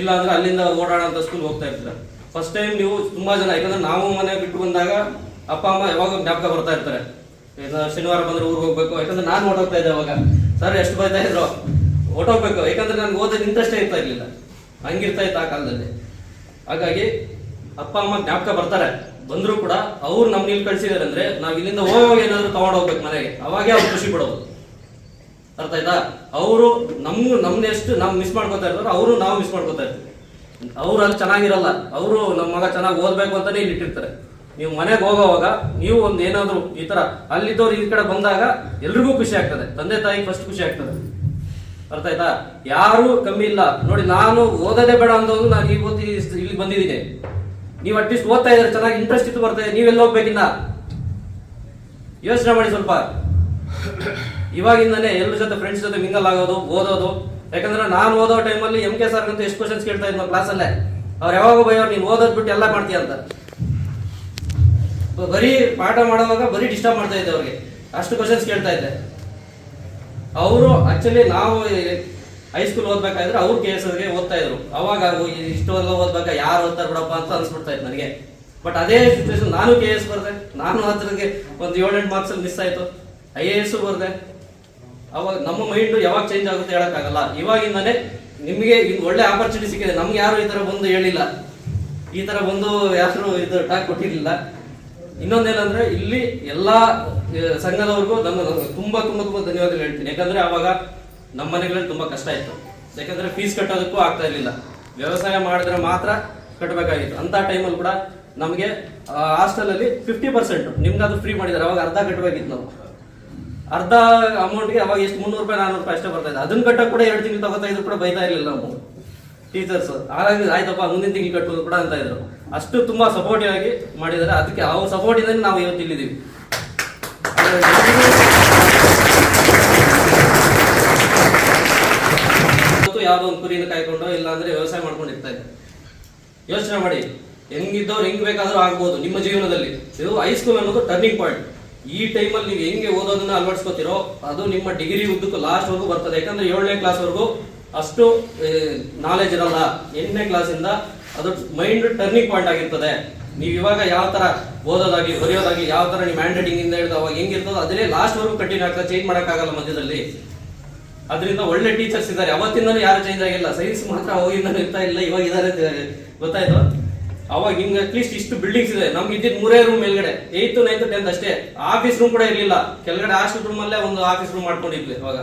ಇಲ್ಲ ಅಂದ್ರೆ ಅಲ್ಲಿಂದ ಓಡಾಡೋಂಥ ಸ್ಕೂಲ್ ಹೋಗ್ತಾ ಇರ್ತೀರ. ಫಸ್ಟ್ ಟೈಮ್ ನೀವು ತುಂಬಾ ಜನ, ಯಾಕಂದ್ರೆ ನಾವು ಮನೆ ಬಿಟ್ಟು ಬಂದಾಗ ಅಪ್ಪ, ಅಮ್ಮ ಯಾವಾಗ ಜ್ಞಾಪಕ ಬರ್ತಾ ಇರ್ತಾರೆ. ಶನಿವಾರ ಬಂದ್ರೆ ಊರಿಗೆ ಹೋಗ್ಬೇಕು, ಯಾಕಂದ್ರೆ ನಾನು ಓಡೋಗ್ತಾ ಇದ್ದೆ ಅವಾಗ. ಸರ್ ಎಷ್ಟು ಬೈತಾ ಇದ್ರು? ಓಟೋಗ್ಬೇಕು ಯಾಕಂದ್ರೆ ನನ್ಗೆ ಓದೋದು ಇಂಟ್ರೆಸ್ಟೇ ಇರ್ತಾ ಇರ್ಲಿಲ್ಲ. ಹಂಗಿರ್ತಾ ಇತ್ತು ಆ ಕಾಲದಲ್ಲಿ. ಹಾಗಾಗಿ ಅಪ್ಪ, ಅಮ್ಮ ಜ್ಞಾಪಕ ಬರ್ತಾರೆ. ಬಂದ್ರು ಕೂಡ ಅವ್ರು ನಮ್ಮ ಇಲ್ಲಿ ಕಳ್ಸಿದಾರೆ ಅಂದ್ರೆ ನಾವ್ ಇಲ್ಲಿಂದ ಹೋಗುವಾಗ ಏನಾದ್ರು ತಗೊಂಡ್ ಹೋಗ್ಬೇಕು ಮನೆಗೆ. ಅವಾಗೆ ಅವ್ರು ಖುಷಿ ಪಡೋದು. ಅರ್ಥ ಆಯ್ತಾ? ಅವರು ನಮ್ಗೆ ನಮ್ನ ಎಷ್ಟು ಮಿಸ್ ಮಾಡ್ಕೊತಾ ಇರ್ತಾರೋ, ಅವರು ನಾವು ಮಿಸ್ ಮಾಡ್ಕೊತಾ ಇರ್ತೀವಿ. ಅವ್ರು ಅಲ್ಲಿ ಚೆನ್ನಾಗಿರಲ್ಲ. ಅವರು ನಮ್ಮ ಮಗ ಚೆನ್ನಾಗಿ ಓದ್ಬೇಕು ಅಂತಾನೆ ಇಲ್ಲಿ ಇಟ್ಟಿರ್ತಾರೆ. ನೀವು ಮನೆಗೆ ಹೋಗೋವಾಗ ನೀವು ಒಂದು ಏನಾದ್ರು ಈ ತರ ಅಲ್ಲಿದ್ದವ್ರು ಈ ಕಡೆ ಬಂದಾಗ ಎಲ್ರಿಗೂ ಖುಷಿ ಆಗ್ತದೆ. ತಂದೆ ತಾಯಿ ಫಸ್ಟ್ ಖುಷಿ ಆಗ್ತದೆ. ಅರ್ಥ ಆಯ್ತಾ? ಯಾರು ಕಮ್ಮಿ ಇಲ್ಲ. ನೋಡಿ, ನಾನು ಓದೋದೇ ಬೇಡ ಅಂದವನು ನಾನು ಈ ಓದಿ ಇಲ್ಲಿ ಬಂದಿದ್ದೀನಿ. ನೀವು ಅಟ್ಲೀಸ್ಟ್ ಓದ್ತಾ ಇದ್ರೆ ಚೆನ್ನಾಗಿ ಇಂಟ್ರೆಸ್ಟ್ ಇತ್ತು ಬರ್ತಾ ಇದೆ ನೀವೆಲ್ಲ ಹೋಗ್ಬೇಕಿನ್ನ? ಯೋಚನೆ ಮಾಡಿ ಸ್ವಲ್ಪ. ಇವಾಗಿಂದಾನೆ ಎಲ್ಲರ ಜೊತೆ ಫ್ರೆಂಡ್ಸ್ ಜೊತೆ ಮಿಂಗಲ್ ಆಗೋದು, ಓದೋದು ಯಾಕಂದ್ರೆ ನಾನು ಓದೋ ಟೈಮಲ್ಲಿ ಎಂ ಕೆ ಸರ್ ಅಂತ ಎಷ್ಟು ಕ್ವಶನ್ಸ್ ಕೇಳ್ತಾ ಇದ್ನ ಕ್ಲಾಸಲ್ಲೇ ಅವ್ರು ಯಾವಾಗ ಬೈಯೋರು ನೀನು ಓದೋದ್ ಬಿಟ್ಟು ಎಲ್ಲ ಮಾಡ್ತೀಯ ಅಂತ. ಬರೀ ಪಾಠ ಮಾಡುವಾಗ ಬರೀ ಡಿಸ್ಟರ್ಬ್ ಮಾಡ್ತಾ ಇದ್ದೆ ಅವ್ರಿಗೆ. ಅಷ್ಟು ಕ್ವಶನ್ಸ್ ಕೇಳ್ತಾ ಇದ್ದೆ. ಅವರು ಆಕ್ಚುಲಿ ನಾವು ಹೈಸ್ಕೂಲ್ ಓದ್ಬೇಕಾದ್ರೆ ಅವ್ರು ಕೆ ಎಸ್ಗೆ ಓದ್ತಾ ಇದ್ರು. ಅವಾಗ ಇಷ್ಟೆಲ್ಲ ಓದ್ಬೇಕಾ, ಯಾರು ಓದ್ತಾರೆ ಬಿಡಪ್ಪ ಅಂತ ಅನ್ಸ್ಬಿಡ್ತಾ ಇತ್ತು ನನಗೆ. ಬಟ್ ಅದೇ ಸಿಚುವೇಶನ್ ನಾನು ಕೆ ಎಸ್ ಬರ್ದೆ. ನಾನು ಅದ್ರಿಗೆ ಒಂದು ಏಳೆಂಟು ಮಾರ್ಕ್ಸಲ್ಲಿ ಮಿಸ್ ಆಯ್ತು. ಐ ಎ ಎಸ್ ಬರ್ದೆ. ಅವಾಗ ನಮ್ಮ ಮೈಂಡ್ ಯಾವಾಗ ಚೇಂಜ್ ಆಗುತ್ತೆ ಹೇಳಕ್ಕಾಗಲ್ಲ. ಇವಾಗಿಂದಾನೆ ನಿಮಗೆ ಇದು ಒಳ್ಳೆ ಆಪರ್ಚುನಿಟಿ ಸಿಕ್ಕಿದೆ. ನಮ್ಗೆ ಯಾರು ಈ ತರ ಬಂದು ಹೇಳಿಲ್ಲ. ಈ ತರ ಬಂದು ಯಾರು ಇದು ಟಾಕ್ ಕೊಟ್ಟಿರಲಿಲ್ಲ. ಇನ್ನೊಂದೇನಂದ್ರೆ ಇಲ್ಲಿ ಎಲ್ಲಾ ಸಂಘದವ್ರಿಗೂ ನನ್ನ ತುಂಬಾ ತುಂಬಾ ತುಂಬಾ ಧನ್ಯವಾದಗಳು ಹೇಳ್ತೀನಿ. ಯಾಕಂದ್ರೆ ಅವಾಗ ನಮ್ಮ ಮನೆಗಳಲ್ಲಿ ತುಂಬಾ ಕಷ್ಟ ಇತ್ತು. ಯಾಕಂದ್ರೆ ಫೀಸ್ ಕಟ್ಟೋದಕ್ಕೂ ಆಗ್ತಾ ಇರಲಿಲ್ಲ. ವ್ಯವಸಾಯ ಮಾಡಿದ್ರೆ ಮಾತ್ರ ಕಟ್ಟಬೇಕಾಗಿತ್ತು ಅಂತ ಟೈಮಲ್ಲಿ ಕೂಡ ನಮಗೆ ಹಾಸ್ಟೆಲ್ ಅಲ್ಲಿ ಫಿಫ್ಟಿ ಪರ್ಸೆಂಟ್ ನಿಮ್ಗೆ ಅದು ಫ್ರೀ ಮಾಡಿದ್ದಾರೆ. ಅವಾಗ ಅರ್ಧ ಕಟ್ಟಬೇಕಿತ್ತು ನಾವು. ಅರ್ಧ ಅಮೌಂಟ್ಗೆ ಅವಾಗ ಎಷ್ಟು? ಮುನ್ನೂರು ರೂಪಾಯಿ ನಾನ್ನೂರು ರೂಪಾಯಿ ಅಷ್ಟೇ ಬರ್ತಾ ಇದೆ ಅದನ್ನ ಕಟ್ಟಕ್ಕೆ ಕೂಡ ಎರಡು ತಿಂಗಳು ತಗೋತಾ ಇದ್ರು ಕೂಡ ಬೈತಾ ಇರಲಿಲ್ಲ ನಾವು. ಟೀಚರ್ಸ್ ಹಾಗಾಗಿ ಆಯ್ತಪ್ಪ, ಮುಂದಿನ ತಿಂಗಳು ಕಟ್ಟೋದು ಕೂಡ ಅಂತ ಇದ್ರು. ಅಷ್ಟು ತುಂಬಾ ಸಪೋರ್ಟಿವ್ ಆಗಿ ಮಾಡಿದ್ದಾರೆ. ಅದಕ್ಕೆ ಆ ಸಪೋರ್ಟ್ ಇಂದ ನಾವು ಇವತ್ತು ಇಲ್ಲಿದ್ದೀವಿ. ಯಾವ್ದೋ ಒಂದು ಕುರಿನ ಕಾಯ್ಕೊಂಡು ಇಲ್ಲ ಅಂದ್ರೆ ವ್ಯವಸಾಯ ಮಾಡ್ಕೊಂಡು ಇರ್ತಾ ಇದ್ದೆ. ಯೋಚನೆ ಮಾಡಿ. ಹೆಂಗಿದ್ದವ್ರು ಹೆಂಗ್ ಬೇಕಾದ್ರೂ ಆಗ್ಬೋದು ನಿಮ್ಮ ಜೀವನದಲ್ಲಿ. ಇದು ಹೈಸ್ಕೂಲ್ ಅನ್ನೋದು ಟರ್ನಿಂಗ್ ಪಾಯಿಂಟ್ ಈ ಟೈಮಲ್ಲಿ ನೀವು ಹೆಂಗೆ ಓದೋದನ್ನ ಅಳವಡಿಸ್ಕೋತಿರೋ ಅದು ನಿಮ್ಮ ಡಿಗ್ರಿ ಉದ್ದಕ್ಕೂ ಲಾಸ್ಟ್ ವರೆಗೂ ಬರ್ತದೆ. ಯಾಕಂದ್ರೆ ಏಳನೇ ಕ್ಲಾಸ್ ವರೆಗೂ ಅಷ್ಟು ನಾಲೆಜ್ ಇರಲ್ಲ. ಎಂಟನೇ ಕ್ಲಾಸಿಂದ ಅದು ಮೈಂಡ್ ಟರ್ನಿಂಗ್ ಪಾಯಿಂಟ್ ಆಗಿರ್ತದೆ. ನೀವು ಇವಾಗ ಯಾವ ತರ ಓದೋದಾಗಿ, ಬರೆಯೋದಾಗಿ, ಯಾವ ತರ ನೀವು ಹ್ಯಾಂಡ್ ರೈಟಿಂಗ್ ಇಂದ ಹಿಡಿದು ಅವಾಗ ಹೆಂಗಿರ್ತದೋ ಲಾಸ್ಟ್ ವರೆಗೂ ಕಂಟಿನ್ಯೂ ಆಗ್ತದೆ ಚೇಂಜ್ ಮಾಡೋಕ್ಕಾಗಲ್ಲ ಮಧ್ಯದಲ್ಲಿ. ಅದರಿಂದ ಒಳ್ಳೆ ಟೀಚರ್ಸ್ ಇದ್ದಾರೆ. ಅವತ್ತಿಂದಲೂ ಯಾರು ಚೇಂಜ್ ಆಗಿಲ್ಲ. ಸೈನ್ಸ್ ಮಾತ್ರ ಅವಾಗಿಂದನೂ ಇರ್ತಾ ಇಲ್ಲ, ಇವಾಗ ಇದಾರೆ ಅಂತ ಗೊತ್ತಾಯ್ತು? ಅವಾಗ ಹಿಂಗ್ ಅಟ್ಲೀಸ್ಟ್ ಇಷ್ಟು ಬಿಲ್ಡಿಂಗ್ಸ್ ಇದೆ. ನಮ್ಗೆ ಇದ್ದಿದ್ದು ಮೂರೇ ರೂಮ್ ಮೇಲ್ಗಡೆ. ಏತ್ ನೈನ್ತ್ ಟೆಂತ್ ಅಷ್ಟೇ. ಆಫೀಸ್ ರೂಮ್ ಕೂಡ ಇರ್ಲಿಲ್ಲ. ಕೆಳಗಡೆ ಹಾಸ್ಟೆಲ್ ರೂಮ್ ಅಲ್ಲೇ ಒಂದು ಆಫೀಸ್ ರೂಮ್ ಮಾಡ್ಕೊಂಡಿದ್ವಿ ಅವಾಗ.